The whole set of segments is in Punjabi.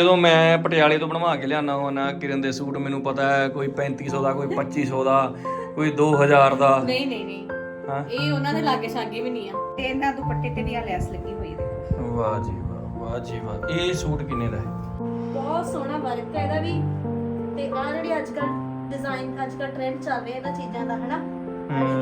ਜਦੋਂ ਮੈਂ ਪਟਿਆਲੇ ਤੋਂ ਬਣਵਾ ਕੇ ਲਿਆਣਾ ਹੁੰਦਾ ਕਿਰਨ ਦੇ ਸੂਟ ਮੈਨੂੰ ਪਤਾ ਹੈ ਕੋਈ 3500 ਦਾ ਕੋਈ 2500 ਦਾ ਕੋਈ 2000 ਦਾ। ਨਹੀਂ ਨਹੀਂ ਨਹੀਂ। ਹਾਂ? ਇਹ ਉਹਨਾਂ ਦੇ ਲਾਗੇ ਛਾਗੇ ਵੀ ਨਹੀਂ ਆ। ਤੇ ਇਹਨਾਂ ਦੁਪੱਟੇ ਤੇ ਵੀ ਆ ਲੈਸ ਲੱਗੀ ਹੋਈ ਦੇਖੋ ਵਾਹ ਜੀ ਵਾਹ ਵਾਹ ਜੀ ਵਾਹ। ਇਹ ਸੂਟ ਕਿੰਨੇ ਦਾ ਹੈ? ਬਹੁਤ ਸੋਹਣਾ ਵਰਕ ਹੈ ਇਹਦਾ ਵੀ। ਤੇ ਆ ਜਿਹੜੀ ਅੱਜ ਕੱਲ ਡਿਜ਼ਾਈਨ ਅੱਜ ਕੱਲ ਟ੍ਰੈਂਡ ਚੱਲ ਰਿਹਾ ਇਹਨਾਂ ਚੀਜ਼ਾਂ ਦਾ ਹਨਾ?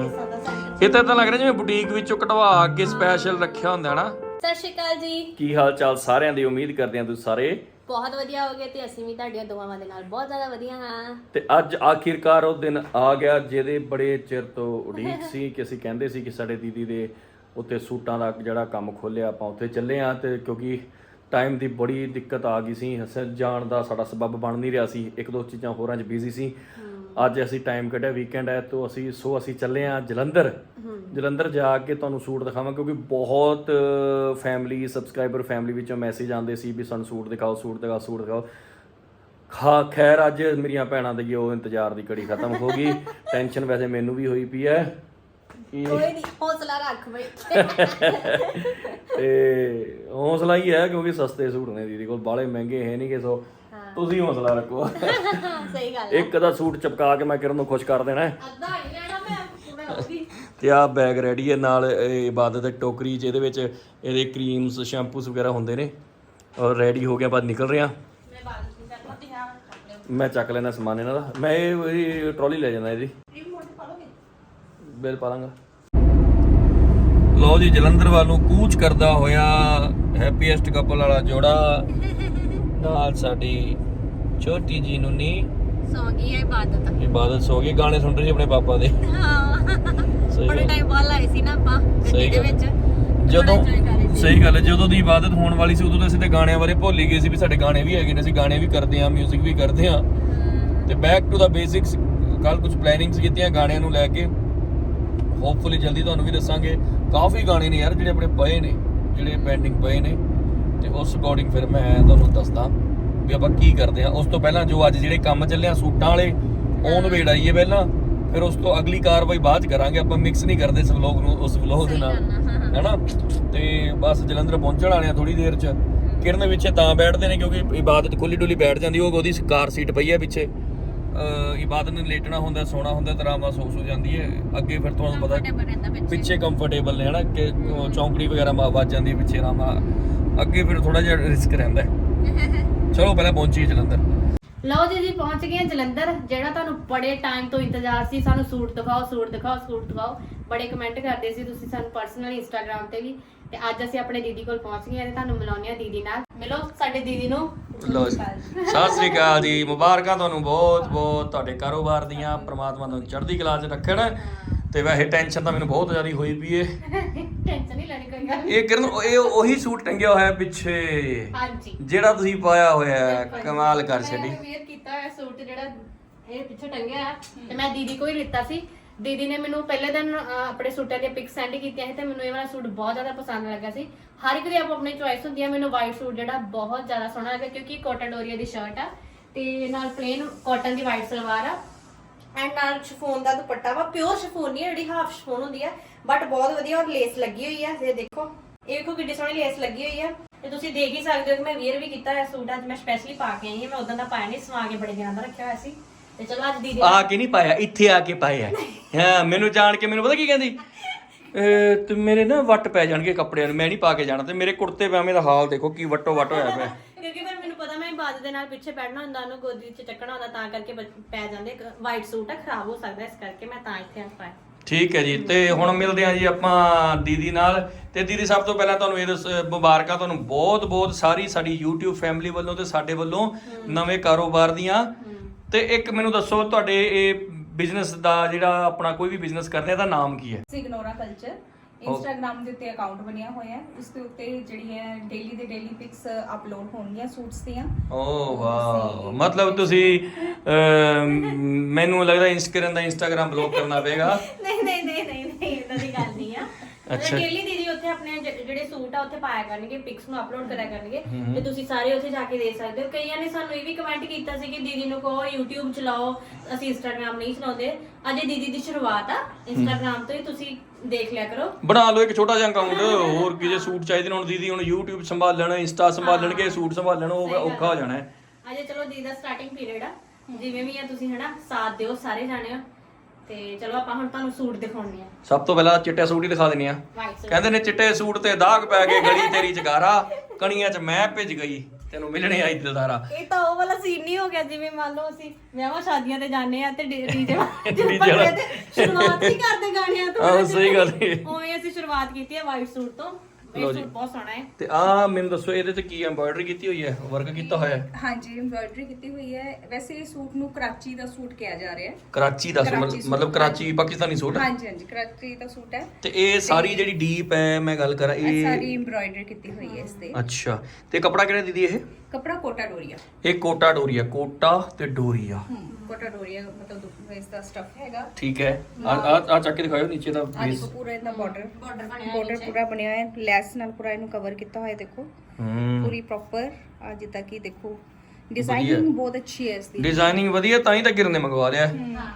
ਲੇਸਾਂ ਦਾ ਸੈਂਟਰ ਇਹ ਤਾਂ ਇਦਾਂ ਲੱਗ ਰਿਹਾ ਜਿਵੇਂ ਬੁਟੀਕ ਵਿੱਚੋਂ ਕਟਵਾ ਕੇ ਸਪੈਸ਼ਲ ਰੱਖਿਆ ਹੁੰਦਾ ਨਾ ਸਤਿ ਸ਼੍ਰੀ ਅਕਾਲ ਜੀ। ਕੀ ਹਾਲ ਚਾਲ ਸਾਰਿਆਂ ਦੀ? ਉਮੀਦ ਕਰਦੇ ਹਾਂ ਤੁਸੀਂ ਸਾਰੇ ਬਹੁਤ ਵਧੀਆ ਹੋ ਗਏ ਤੇ ਅਸੀਂ ਵੀ ਤੁਹਾਡੀਆਂ ਦੁਆਵਾਂ ਦੇ ਨਾਲ ਬਹੁਤ ਜ਼ਿਆਦਾ ਵਧੀਆ ਹਾਂ। ਤੇ ਅੱਜ ਆਖਿਰਕਾਰ ਉਹ ਦਿਨ ਆ ਗਿਆ ਜਿਹਦੇ ਬੜੇ ਚਿਰ ਤੋਂ ਉਡੀਕ ਸੀ ਕਿ ਅਸੀਂ ਕਹਿੰਦੇ ਸੀ ਕਿ ਸਾਡੇ ਦੀਦੀ ਦੇ ਉੱਤੇ ਸੂਟਾਂ ਦਾ ਜਿਹੜਾ ਕੰਮ ਖੋਲਿਆ ਆਪਾਂ ਉੱਥੇ ਚੱਲੇ ਆ ਤੇ ਕਿਉਂਕਿ ਟਾਈਮ ਦੀ ਬੜੀ ਦਿੱਕਤ ਆ ਗਈ ਸੀ। ਅਸੀਂ ਜਾਣ ਦਾ ਸਾਡਾ ਸਬਬ ਬਣ ਨਹੀਂ ਰਿਹਾ ਸੀ। ਇੱਕ ਦੋ ਚੀਜ਼ਾਂ ਹੋਰਾਂ 'ਚ ਬਿਜ਼ੀ ਸੀ। ਅੱਜ ਅਸੀਂ ਟਾਈਮ ਕੱਢਿਆ ਵੀਕਐਂਡ ਹੈ ਤੋਂ ਅਸੀਂ ਸੋ ਅਸੀਂ ਚੱਲੇ ਆ ਜਲੰਧਰ। ਜਲੰਧਰ ਜਾ ਕੇ ਤੁਹਾਨੂੰ ਸੂਟ ਦਿਖਾਵਾਂ ਕਿਉਂਕਿ ਬਹੁਤ ਫੈਮਿਲੀ ਸਬਸਕ੍ਰਾਈਬਰ ਫੈਮਿਲੀ ਵਿੱਚੋਂ ਮੈਸੇਜ ਆਉਂਦੇ ਸੀ ਵੀ ਸਾਨੂੰ ਸੂਟ ਦਿਖਾਓ ਸੂਟ ਦਿਖਾਓ ਸੂਟ ਦਿਖਾਓ। ਖਾ ਖੈਰ ਅੱਜ ਮੇਰੀਆਂ ਭੈਣਾਂ ਦੀ ਉਹ ਇੰਤਜ਼ਾਰ ਦੀ ਘੜੀ ਖਤਮ ਹੋ ਗਈ। ਟੈਨਸ਼ਨ ਵੈਸੇ ਮੈਨੂੰ ਵੀ ਹੋਈ ਪਈ ਹੈ। ਕੋਈ ਨਹੀਂ ਹੌਸਲਾ ਰੱਖ ਬਈ। ਤੇ ਹੌਸਲਾ ਹੀ ਹੈ ਕਿਉਂਕਿ ਸਸਤੇ ਸੂਟ ਨੇ ਦੀਦੀ ਕੋਲ ਬਾਲੇ ਮਹਿੰਗੇ ਹੈ ਨਹੀਂ ਕਿ ਸੋ ਤੁਸੀਂ ਹੌਸਲਾ ਰੱਖੋ। ਸਹੀ ਗੱਲ ਇੱਕ ਦਾ ਸੂਟ ਚਪਕਾ ਕੇ ਮੈਂ ਕਿਰਨ ਨੂੰ ਖੁਸ਼ ਕਰ ਦੇਣਾ ਹੈ। ਅੱਧਾ ਹੀ ਲੈਣਾ ਮੈਂ ਮੈਂ ਲਊਂਗੀ ਤੇ ਆਹ ਬੈਗ ਰੈਡੀ ਹੈ ਨਾਲ ਇਹ ਇਬਾਦਤ ਦੀ ਟੋਕਰੀ ਜਿਹਦੇ ਵਿੱਚ ਇਹਦੇ ਕਰੀਮਸ ਸ਼ੈਂਪੂਸ ਵਗੈਰਾ ਹੁੰਦੇ ਨੇ। ਔਰ ਰੈਡੀ ਹੋ ਗਿਆ ਬਾਅਦ ਨਿਕਲ ਰਿਹਾ। ਮੈਂ ਬਾਅਦ ਵਿੱਚ ਕਰਨਾ ਤੇ ਹਾਂ ਕੱਪੜੇ ਮੈਂ ਚੱਕ ਲੈਣਾ ਸਮਾਨ ਇਹਨਾਂ ਦਾ। ਮੈਂ ਇਹ ਟਰਾਲੀ ਲੈ ਜਾਂਦਾ ਇਹਦੀ। ਰਿਮੋਟ ਪਾ ਲੋਗੇ ਬਿੱਲ ਪਾ ਦਾਂਗਾ ਲਓ ਜੀ ਜਲੰਧਰ ਵੱਲ ਨੂੰ ਕੂਚ ਕਰਦਾ ਹੋਇਆ ਹੈਪੀਐਸਟ ਕਪਲ ਵਾਲਾ ਜੋੜਾ। ਨਾਲ ਸਾਡੀ ਛੋਟੀ ਜੀ ਨੂਨੀ ਸੌ ਗਈ ਹੈ ਇਬਾਦਤ। ਇਬਾਦਤ ਸੋ ਗਈ ਗਾਣੇ ਸੁਣ ਰਹੀ ਸੀ ਆਪਣੇ ਪਾਪਾ ਦੇ। ਹਾਂ। ਸਹੀ ਬੜੇ ਗੱਲ। ਟਾਈਮ ਬਾਅਦ ਆਏ ਸੀ ਨਾ ਆਪਾਂ ਸਹੀ ਗੱਡੀ ਦੇ ਗੱਲ। ਵਿੱਚ। ਜਦੋਂ enjoy ਕਰ ਰਹੇ ਸੀ। ਸਹੀ ਗੱਲ ਹੈ ਜਦੋਂ ਦੀ ਇਬਾਦਤ ਹੋਣ ਵਾਲੀ ਸੀ ਉਦੋਂ ਤਾਂ ਅਸੀਂ ਤੇ ਗਾਣਿਆਂ ਬਾਰੇ ਭੁੱਲ ਹੀ ਗਏ ਸੀ ਵੀ ਸਾਡੇ ਗਾਣੇ ਵੀ ਹੈਗੇ ਨੇ ਅਸੀਂ ਗਾਣੇ ਵੀ ਕਰਦੇ ਹਾਂ 뮤직 ਵੀ ਕਰਦੇ ਹਾਂ। ਤੇ ਬੈਕ ਟੂ ਦਾ ਬੇਸਿਕਸ ਕੱਲ ਕੁਝ ਪਲੈਨਿੰਗਸ ਕੀਤੀਆਂ ਗਾਣਿਆਂ ਨੂੰ ਲੈ ਕੇ। ਹੋਪਫੁਲੀ ਜਲਦੀ ਤੁਹਾਨੂੰ ਵੀ ਦੱਸਾਂਗੇ। ਕਾਫੀ ਗਾਣੇ ਨੇ ਯਾਰ ਜਿਹੜੇ ਆਪਣੇ ਪਏ ਨੇ ਜਿਹੜੇ ਪੈਂਡਿੰਗ ਪਏ ਨੇ। ਤੇ ਉਸ ਅਕੋਰਡਿੰਗ ਫਿਰ ਮੈਂ ਤੁਹਾਨੂੰ ਦੱਸਦਾ ਵੀ ਆਪਾਂ ਕੀ ਕਰਦੇ ਹਾਂ। ਉਸ ਤੋਂ ਪਹਿਲਾਂ ਜੋ ਅੱਜ ਜਿਹੜੇ ਕੰਮ ਚੱਲੇ ਆ ਸੂਟਾਂ ਵਾਲੇ ਔਨ ਵੇੜ ਆਈਏ ਪਹਿਲਾਂ ਫਿਰ ਉਸ ਤੋਂ ਅਗਲੀ ਕਾਰਵਾਈ ਬਾਅਦ ਚ ਕਰਾਂਗੇ ਆਪਾਂ ਮਿਕਸ ਨਹੀਂ ਕਰਦੇ ਇਸ ਵਲੌਗ ਨੂੰ ਉਸ ਵਲੌਗ ਦੇ ਨਾਲ ਹੈਨਾ? ਤੇ ਬਸ ਜਲੰਧਰ ਪਹੁੰਚਣ ਵਾਲੇ ਆ ਥੋੜੀ ਦੇਰ ਚ। ਕਿਰਨ ਪਿੱਛੇ ਤਾਂ ਬੈਠਦੇ ਨੇ ਕਿਉਂਕਿ ਇਬਾਦਤ ਖੁੱਲੀ ਡੁੱਲੀ ਬੈਠ ਜਾਂਦੀ ਉਹ ਉਹਦੀ ਕਾਰ ਸੀਟ ਪਈ ਹੈ ਪਿੱਛੇ। ਇਬਾਦਤ ਨੇ ਲੇਟਣਾ ਹੁੰਦਾ ਸੋਣਾ ਹੁੰਦਾ ਤੇ ਆਰਾਮ ਨਾਲ ਸੋ ਸੋ ਜਾਂਦੀ ਹੈ। ਅੱਗੇ ਫਿਰ ਤੁਹਾਨੂੰ ਪਤਾ ਪਿੱਛੇ। ਕੰਫਰਟੇਬਲ ਨੇ ਹਨਾ? ਕਿ ਚੌਂਕੜੀ ਵਗੈਰਾ ਮਾ ਵੱਜ ਜਾਂਦੀ ਪਿੱਛੇ ਨਾਲ ਅੱਗੇ ਫਿਰ ਥੋੜਾ ਜਿਹਾ ਰਿਸਕ ਰਹਿੰਦਾ ਹੈ। ਚਲੋ ਪਹਿਲਾਂ ਪਹੁੰਚੀਏ ਜਲੰਧਰ। ਲਓ ਜੀ ਜੀ ਪਹੁੰਚ ਗਏ ਜਲੰਧਰ ਜਿਹੜਾ ਤੁਹਾਨੂੰ ਬੜੇ ਟਾਈਮ ਤੋਂ ਇੰਤਜ਼ਾਰ ਸੀ ਸਾਨੂੰ ਸੂਟ ਦਿਖਾਓ ਸੂਟ ਦਿਖਾਓ ਸੂਟ ਦਿਖਾਓ। ਬੜੇ ਕਮੈਂਟ ਕਰਦੇ ਸੀ ਤੁਸੀਂ ਸਾਨੂੰ ਪਰਸਨਲੀ ਇੰਸਟਾਗ੍ਰam ਤੇ ਵੀ। ਤੇ ਅੱਜ ਅਸੀਂ ਆਪਣੇ ਦੀਦੀ ਕੋਲ ਪਹੁੰਚ ਗਏ ਹਾਂ ਤੇ ਤੁਹਾਨੂੰ ਮਿਲਾਉਂਦੇ ਹਾਂ ਦੀਦੀ ਨਾਲ। ਮਿਲੋ ਸਾਡੇ ਦੀਦੀ ਨੂੰ। ਲੋ ਜੀ। ਸਤਿ ਸ੍ਰੀ ਅਕਾਲ ਜੀ। ਮੁਬਾਰਕਾਂ ਤੁਹਾਨੂੰ ਬਹੁਤ ਬਹੁਤ। ਤੁਹਾਡੇ ਕਾਰੋਬਾਰ ਦੀਆਂ ਪ੍ਰਮਾਤਮਾ ਤੁਹਾਨੂੰ ਚੜ੍ਹਦੀ ਕਲਾ 'ਚ ਰੱਖਣ। ਤੇ ਵੈਸੇ ਟੈਨਸ਼ਨ ਤਾਂ ਮੈਨੂੰ ਬਹੁਤ ਜ਼ਿਆਦਾ ਹੋਈ ਪਈ ਏ। ਨਹੀਂ ਲੈਣੀ ਕੋਈ ਗੱਲ ਇਹ ਕਿਰਨ ਇਹ ਉਹੀ ਸੂਟ ਟੰਗਿਆ ਹੋਇਆ ਪਿੱਛੇ। ਹਾਂਜੀ। ਜਿਹੜਾ ਤੁਸੀਂ ਪਾਇਆ ਹੋਇਆ ਹੈ, ਕਮਾਲ ਕਰ ਛੱਡੀ। ਮੈਂ ਵੇਅਰ ਕੀਤਾ ਹੋਇਆ ਸੂਟ ਜਿਹੜਾ ਇਹ ਪਿੱਛੇ ਟੰਗਿਆ ਹੈ ਤੇ ਮੈਂ ਦੀਦੀ ਕੋਲ ਹੀ ਲਿੱਤਾ ਸੀ। ਦੀਦੀ ਨੇ ਮੈਨੂੰ ਪਹਿਲੇ ਦਿਨ ਅਹ, ਆਪਣੇ ਸੂਟਾਂ ਦੀਆਂ ਪਿਕ ਸੈਂਡ ਕੀਤੀਆਂ ਸੀ ਤੇ ਮੈਨੂੰ ਇਹ ਵਾਲਾ ਸੂਟ ਬਹੁਤ ਜ਼ਿਆਦਾ ਪਸੰਦ ਲੱਗਾ ਸੀ। ਹਰ ਇੱਕ ਦੀ ਆਪੋ ਆਪਣੀ ਚੁਆਇਸ ਹੁੰਦੀ ਹੈ। ਮੈਨੂੰ ਵਾਈਟ ਸੂਟ ਜਿਹੜਾ ਬਹੁਤ ਜ਼ਿਆਦਾ ਸੋਹਣਾ ਲੱਗਾ ਕਿਉਂਕਿ ਕੋਟਨ ਡੋਰੀਆ ਦੀ ਸ਼ਰਟ ਆ ਤੇ ਨਾਲ ਪਲੇਨ ਕਾਟਨ ਦੀ ਵਾਈਟ ਸਲਵਾਰ ਆ। ਐਂਡ ਨਾਲ ਸ਼ਿਫੋਨ ਦਾ ਦੁਪੱਟਾ ਵਾ। ਪਿਓਰ ਸ਼ਿਫੋਨ ਨਹੀਂ ਹੈ ਜਿਹੜੀ ਹਾਫ ਸ਼ਿਫੋਨ ਹੁੰਦੀ ਹੈ ਬਟ ਬਹੁਤ ਵਧੀਆ ਔਰ ਲੇਸ ਲੱਗੀ ਹੋਈ ਹੈ ਇਹ ਦੇਖੋ। ਇਹ ਵੇਖੋ ਕਿੰਨੀ ਸੋਹਣੀ ਲੇਸ ਲੱਗੀ ਹੋਈ ਹੈ ਤੇ ਤੁਸੀਂ ਦੇਖ ਹੀ ਸਕਦੇ ਹੋ ਕਿ ਮੈਂ ਵੇਅਰ ਵੀ ਕੀਤਾ ਹੋਇਆ ਸੂਟ ਅੱਜ ਮੈਂ ਸਪੈਸ਼ਲੀ ਪਾ ਕੇ ਆਈ ਹਾਂ। ਮੈਂ ਉਦੋਂ ਦਾ ਪਾਇਆ ਨਹੀਂ ਸਵਾ ਕੇ ਬੜੇ ਦਿਨਾਂ ਦਾ ਰੱਖਿਆ ਹੋਇਆ ਸੀ। ਤੇ ਚਲੋ ਅੱਜ ਦੀਦੀ ਆ ਕੇ ਨਹੀਂ ਪਾਇਆ ਇੱਥੇ ਆ ਕੇ ਪਾਇਆ। ਹਾਂ ਮੈਨੂੰ ਜਾਣ ਕੇ ਮੈਨੂੰ ਪਤਾ ਕੀ ਕਹਿੰਦੀ? ਅਹ, ਤੇ ਮੇਰੇ ਨਾ ਵੱਟ ਪੈ ਜਾਣਗੇ ਕੱਪੜਿਆਂ ਨੂੰ ਮੈਂ ਨਹੀਂ ਪਾ ਕੇ ਜਾਣਾ। ਤੇ ਮੇਰੇ ਕੁੜਤੇ ਪਜਾਮੇ ਦਾ ਹਾਲ ਦੇਖੋ ਕੀ ਵੱਟੋ ਵੱਟ ਹੋਇਆ ਪਿਆ। ਕਿਉਂਕਿ ਫਿਰ ਮੈਨੂੰ ਪਤਾ ਮੈਂ ਬਾਦ ਦੇ ਨਾਲ ਪਿੱਛੇ ਬੈਠਣਾ ਹੁੰਦਾ ਉਹਨੂੰ ਗੋਦੀ 'ਚ ਚੱਕਣਾ ਹੁੰਦਾ ਤਾਂ ਕਰਕੇ ਪੈ ਜਾਂਦੇ। ਵਾਈਟ ਸੂਟ ਆ ਖਰਾਬ ਹੋ ਸਕਦਾ ਇਸ ਕਰਕੇ ਮੈਂ ਤਾਂ ਇੱਥੇ ਆ ਪਾਇਆ। ਠੀਕ ਹੈ ਜੀ, ਤੇ ਹੁਣ ਮਿਲਦੇ ਹਾਂ ਜੀ ਆਪਾਂ ਦੀਦੀ ਨਾਲ। ਤੇ ਦੀਦੀ, ਸਭ ਤੋਂ ਪਹਿਲਾਂ ਤੁਹਾਨੂੰ ਇਹ ਦੱਸ ਮੁਬਾਰਕਾਂ ਤੁਹਾਨੂੰ ਬਹੁਤ ਬਹੁਤ ਸਾਰੀ ਸਾਡੀ YouTube ਫੈਮਿਲੀ ਵੱਲੋਂ ਤੇ ਸਾਡੇ ਵੱਲੋਂ ਨਵੇਂ ਕਾਰੋਬਾਰ ਦੀਆਂ। ਤੇ ਇੱਕ ਮੈਨੂੰ ਦੱਸੋ, ਤੁਹਾਡੇ ਇਹ ਬਿਜ਼ਨਸ ਦਾ ਜਿਹੜਾ ਆਪਣਾ ਕੋਈ ਵੀ ਬਿਜ਼ਨਸ ਕਰਨੇ ਦਾ ਨਾਮ ਕੀ ਹੈ? ਸਿਗਨੋਰਾ ਕਲਚਰ ਇੰਸਟਾਗ੍ਰam ਦੇ ਉੱਤੇ ਅਕਾਊਂਟ ਬਣਿਆ ਹੋਇਆ ਹੈ। ਉਸ ਦੇ ਉੱਤੇ ਜਿਹੜੀ ਹੈ ਡੇਲੀ ਦੇ ਡੇਲੀ ਪਿਕਸ ਅਪਲੋਡ ਹੋਣਗੀਆਂ ਸੂਟਸ ਦੀਆਂ। ਓ ਵਾਓ। ਮਤਲਬ ਤੁਸੀਂ ਮੈਨੂੰ ਲੱਗਦਾ ਇੰਸਟਾਗ੍ਰਾਮ ਦਾ ਇੰਸਟਾਗ੍ਰਾਮ ਬਲੌਕ ਕਰਨਾ ਪਏਗਾ। ਨਹੀਂ ਨਹੀਂ ਨਹੀਂ ਨਹੀਂ ਨਹੀਂ ਇਦਾਂ ਦੀ ਗੱਲ ਨਹੀਂ ਆ। ਅੱਛਾ। ਡੇਲੀ ਦੀਦੀ ਉੱਥੇ ਆਪਣੇ ਜ- ਜਿਹੜੇ ਸੂਟ ਆ ਉੱਥੇ ਪਾਇਆ ਕਰਨਗੇ ਪਿਕਸ ਨੂੰ ਅਪਲੋਡ ਕਰਿਆ ਕਰਨਗੇ। ਤੇ ਤੁਸੀਂ ਸਾਰੇ ਉੱਥੇ ਜਾ ਕੇ ਦੇਖ ਸਕਦੇ ਹੋ। ਕਈਆਂ ਨੇ ਸਾਨੂੰ ਇਹ ਵੀ ਕਮੈਂਟ ਕੀਤਾ ਸੀ ਕਿ ਦੀਦੀ ਨੂੰ ਕਹੋ YouTube ਚਲਾਓ ਅਸੀਂ Instagram ਨਹੀਂ ਚਲਾਉਂਦੇ। ਅਜੇ ਦੀਦੀ ਦੀ ਸ਼ੁਰੂਆਤ ਆ Instagram ਤੋਂ ਹੀ ਤੁਸੀਂ ਦੇਖ ਲਿਆ ਕਰੋ। ਬਣਾ ਲਓ ਇੱਕ ਛੋਟਾ ਜਿਹਾ ਅਕਾਊਂਟ ਹੋਰ ਕੀ ਜੇ ਸੂਟ ਚਾਹੀਦੇ ਨੇ ਹੁਣ ਦੀਦੀ ਹੁਣ YouTube ਸੰਭਾਲਣ ਇੰਸਟਾ ਸੰਭਾਲਣਗੇ ਸੂਟ ਸੰਭਾਲਣ ਉਹ ਔਖਾ ਹੋ ਜਾਣਾ ਹੈ। ਅਜੇ ਚਲੋ ਦੀਦੀ ਦਾ ਸਟਾਰਟਿੰਗ ਪੀਰੀਅਡ ਆ। ਜਿਵੇਂ ਵੀ ਆ ਤੁਸੀਂ ਹਨਾ ਸਾਥ ਦਿਓ ਸਾਰੇ ਜਾਣੇ ਹੋ ਤੇ ਚਲੋ ਆਪਾਂ ਹੁਣ ਤੁਹਾਨੂੰ ਸੂਟ ਦਿਖਾਉਣੇ ਆ ਸਭ ਤੋਂ ਪਹਿਲਾਂ ਚਿੱਟੇ ਸੂਟ ਹੀ ਦਿਖਾ ਦਿੰਨੇ ਆ ਵਾਈਟ ਸੂਟ। ਕਹਿੰਦੇ ਨੇ ਚਿੱਟੇ ਸੂਟ ਤੇ ਦਾਗ ਪੈ ਗਏ ਗਲੀ ਤੇਰੀ ਚਗਾਰਾ ਕਣੀਆਂ 'ਚ ਮੈਂ ਭਿੱਜ ਗਈ ਤੈਨੂੰ ਮਿਲਣੇ ਆਈ ਦਿਲਦਾਰਾ। ਇਹ ਤਾਂ ਉਹ ਵਾਲਾ ਸੀਨ ਨਹੀਂ ਹੋ ਗਿਆ ਜਿਵੇਂ ਮੰਨ ਲਓ ਅਸੀਂ ਵਿਆਹਾਂ ਸ਼ਾਦੀਆਂ ਤੇ ਜਾਂਦੇ ਆ ਤੇ ਡੀਜੇ ਵਾਲਾ। ਸ਼ੁਰੂਆਤ ਹੀ ਕਰਦੇ ਗਾਣਿਆਂ ਤੋਂ ਆਹੋ, ਸਹੀ ਗੱਲ ਹੈ। ਉਵੇਂ ਅਸੀਂ ਸ਼ੁਰੂਆਤ ਕੀਤੀ ਹੈ ਵਾਈਟ ਸੂਟ ਤੋਂ। ਲਓ ਇਹ ਜੀ। ਸੂਟ ਬਹੁਤ ਸੋਹਣਾ ਹੈ। ਤੇ ਆ ਮੈਨੂੰ ਦੱਸੋ ਇਹਦੇ ਤੇ ਕੀ ਐਮਬਰਾਇਡਰੀ ਕੀਤੀ ਹੋਈ ਹੈ? ਵਰਕ ਕੀਤਾ ਹੋਇਆ ਹੈ? ਹਾਂਜੀ ਐਮਬ੍ਰਾਇਡਰੀ ਕੀਤੀ ਹੋਈ ਹੈ। ਵੈਸੇ ਇਹ ਸੂਟ ਨੂੰ ਕਰਾਚੀ ਦਾ ਸੂਟ ਕਿਹਾ ਜਾ ਰਿਹਾ ਹੈ। ਕਰਾਚੀ ਦਾ ਸੂਟ, ਕਰਾਚੀ ਸੂਟ, ਮਤਲਬ ਕਰਾਚੀ ਪਾਕਿਸਤਾਨੀ ਸੂਟ? ਹਾਂਜੀ ਹਾਂਜੀ ਕਰਾਚੀ ਦਾ ਸੂਟ ਹੈ। ਤੇ ਇਹ ਸਾਰੀ ਜਿਹੜੀ ਡੀਪ ਹੈ ਮੈਂ ਗੱਲ ਕਰਾਂ ਇਹ ਸਾਰੀ ਇਹ ਐਮਬ੍ਰਾਇਡਰੀ ਕੀਤੀ ਹੋਈ ਹੈ ਇਸ ਤੇ। ਅੱਛਾ। ਤੇ ਕਪੜਾ ਕਿਹੜਾ ਦੀਦੀ ਇਹ? ਕਪੜਾ ਕੋਟਾ ਡੋਰੀਆ। ਇਹ ਕੋਟਾ ਡੋਰੀਆ ਕੋਟਾ ਤੇ ਡੋਰੀਆ। ਹਮ ਕੋਟਾ ਡੋਰੀਆ ਮਤਲਬ ਇਸ ਦਾ ਸਟਫ ਹੈਗਾ। ਠੀਕ ਹੈ। ਆ ਆ ਆ ਚੱਕ ਕੇ ਦਿਖਾਓ ਨੀਚੇ ਦਾ ਆ ਬੇਸ ਦੇਖੋ ਪੂਰਾ ਇਹਦਾ ਬਾਰਡਰ ਬਾਰਡਰ ਬਣਿਆ ਬਾਰਡਰ ਪੂਰਾ ਬਣਿਆ ਹੈ ਲੈਸ ਨਾਲ ਪੂਰਾ ਇਹਨੂੰ ਕਵਰ ਕੀਤਾ ਹੋਇਆ ਦੇਖੋ। ਹੂੰ। ਪੂਰੀ ਪ੍ਰੋਪਰ ਆ ਜਿੱਦਾਂ ਕਿ ਦੇਖੋ ਡਿਜ਼ਾਈਨਿੰਗ ਬਹੁਤ ਅੱਛੀ ਹੈ ਇਸ ਦੀ। ਡਿਜ਼ਾਈਨਿੰਗ ਵਧੀਆ ਤਾਂ ਹੀ ਤਾਂ ਕਿਰਨ ਨੇ ਮੰਗਵਾ ਲਿਆ।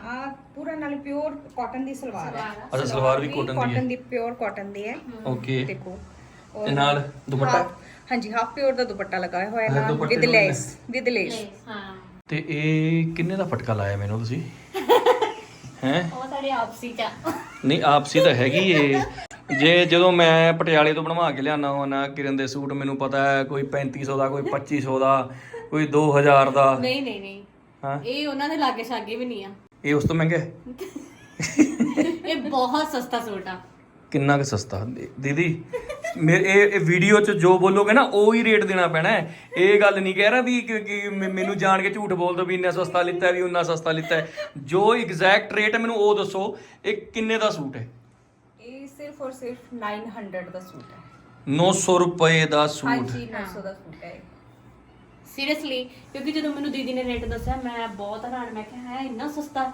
ਆ ਪੂਰਾ ਨਾਲ ਪਿਓਰ ਕਾਟਨ ਦੀ ਸਲਵਾਰ ਹੈ। ਅੱਛਾ ਸਲਵਾਰ ਵੀ ਕੋਟਨ ਦੀ ਹੈ। ਕਾਟਨ ਦੀ ਪਿਓਰ ਕਾਟਨ ਦੀ ਹੈ। ਓਕੇ ਦੇਖੋ। ਤੇ ਨਾਲ ਦੁਪੱਟਾ? half- ਹਾਂਜੀ ਹਾਫ ਪਿਓਰ ਦਾ ਦੁਪੱਟਾ ਲਗਾਇਆ ਹੋਇਆ ਹਾਂ, ਨਾਲ ਦੁਪੱਟੇ ਵਿਦ ਲੈਸ ਵਿਦ ਲੈਸ ਹਾਂ। ਤੇ ਇਹ ਕਿੰਨੇ ਦਾ ਫਟਕਾ ਲਾਇਆ ਮੈਨੂੰ ਤੁਸੀਂ? ਹੈ? ਉਹ ਸਾਡੇ ਆਪਸੀ ਚ। ਨਹੀਂ ਆਪਸੀ ਤਾਂ ਹੈਗੀ ਏ। ਜੇ ਜਦੋਂ ਮੈਂ ਪਟਿਆਲੇ ਤੋਂ ਬਣਵਾ ਕੇ ਲਿਆਣਾ ਹੋਣਾ ਕਿਰਨ ਦੇ ਸੂਟ ਮੈਨੂੰ ਪਤਾ ਹੈ ਕੋਈ 3500 ਦਾ ਕੋਈ 2500 ਦਾ ਕੋਈ 2000 ਦਾ। ਨਹੀਂ ਨਹੀਂ ਨਹੀਂ। ਹਾਂ? ਇਹ ਉਹਨਾਂ ਦੇ ਲਾਗੇ ਛਾਗੇ ਵੀ ਨਹੀਂ ਆ। ਇਹ ਉਸ ਤੋਂ ਮਹਿੰਗਾ? ਹੈ? ਇਹ ਬਹੁਤ ਸਸਤਾ ਸੂਟ ਆ। ਕਿੰਨਾ ਕੁ ਸਸਤਾ? ਦੀ- ਦੀਦੀ ਮੇਰੇ ਇਹ ਵੀਡੀਓ 'ਚ ਜੋ ਬੋਲੋਗੇ ਨਾ ਉਹ ਹੀ ਰੇਟ ਦੇਣਾ ਪੈਣਾ ਹੈ। ਇਹ ਗੱਲ ਨਹੀਂ ਕਹਿ ਰਿਹਾ ਵੀ ਕਿ ਕਿ ਮੈ- ਮੈਨੂੰ ਜਾਣ ਕੇ ਝੂਠ ਬੋਲ ਦੋ ਵੀ ਇੰਨਾ ਸਸਤਾ ਲਿੱਤਾ ਹੈ ਵੀ ਉਨਾ ਸਸਤਾ ਲਿੱਤਾ ਹੈ। ਜੋ ਐਗਜ਼ੈਕਟ ਰੇਟ ਹੈ ਮੈਨੂੰ ਉਹ ਦੱਸੋ ਇਹ ਕਿੰਨੇ ਦਾ ਸੂਟ ਹੈ? ਇਹ ਸਿਰਫ ਔਰ ਸਿਰਫ 900 ਦਾ ਸੂਟ ਹੈ। 900 ਰੁਪਏ ਦਾ ਸੂਟ। ਹਾਂਜੀ 900 ਦਾ ਸੂਟ ਹੈ ਸੀਰੀਅਸਲੀ ਕਿਉਂਕਿ ਜਦੋਂ ਮੈਨੂੰ ਦੀਦੀ ਨੇ ਰੇਟ ਦੱਸਿਆ ਮੈਂ ਬਹੁਤ ਹੈਰਾਨ ਮੈਂ ਕਿਹਾ ਹੈ ਇੰਨਾ ਸਸਤਾ?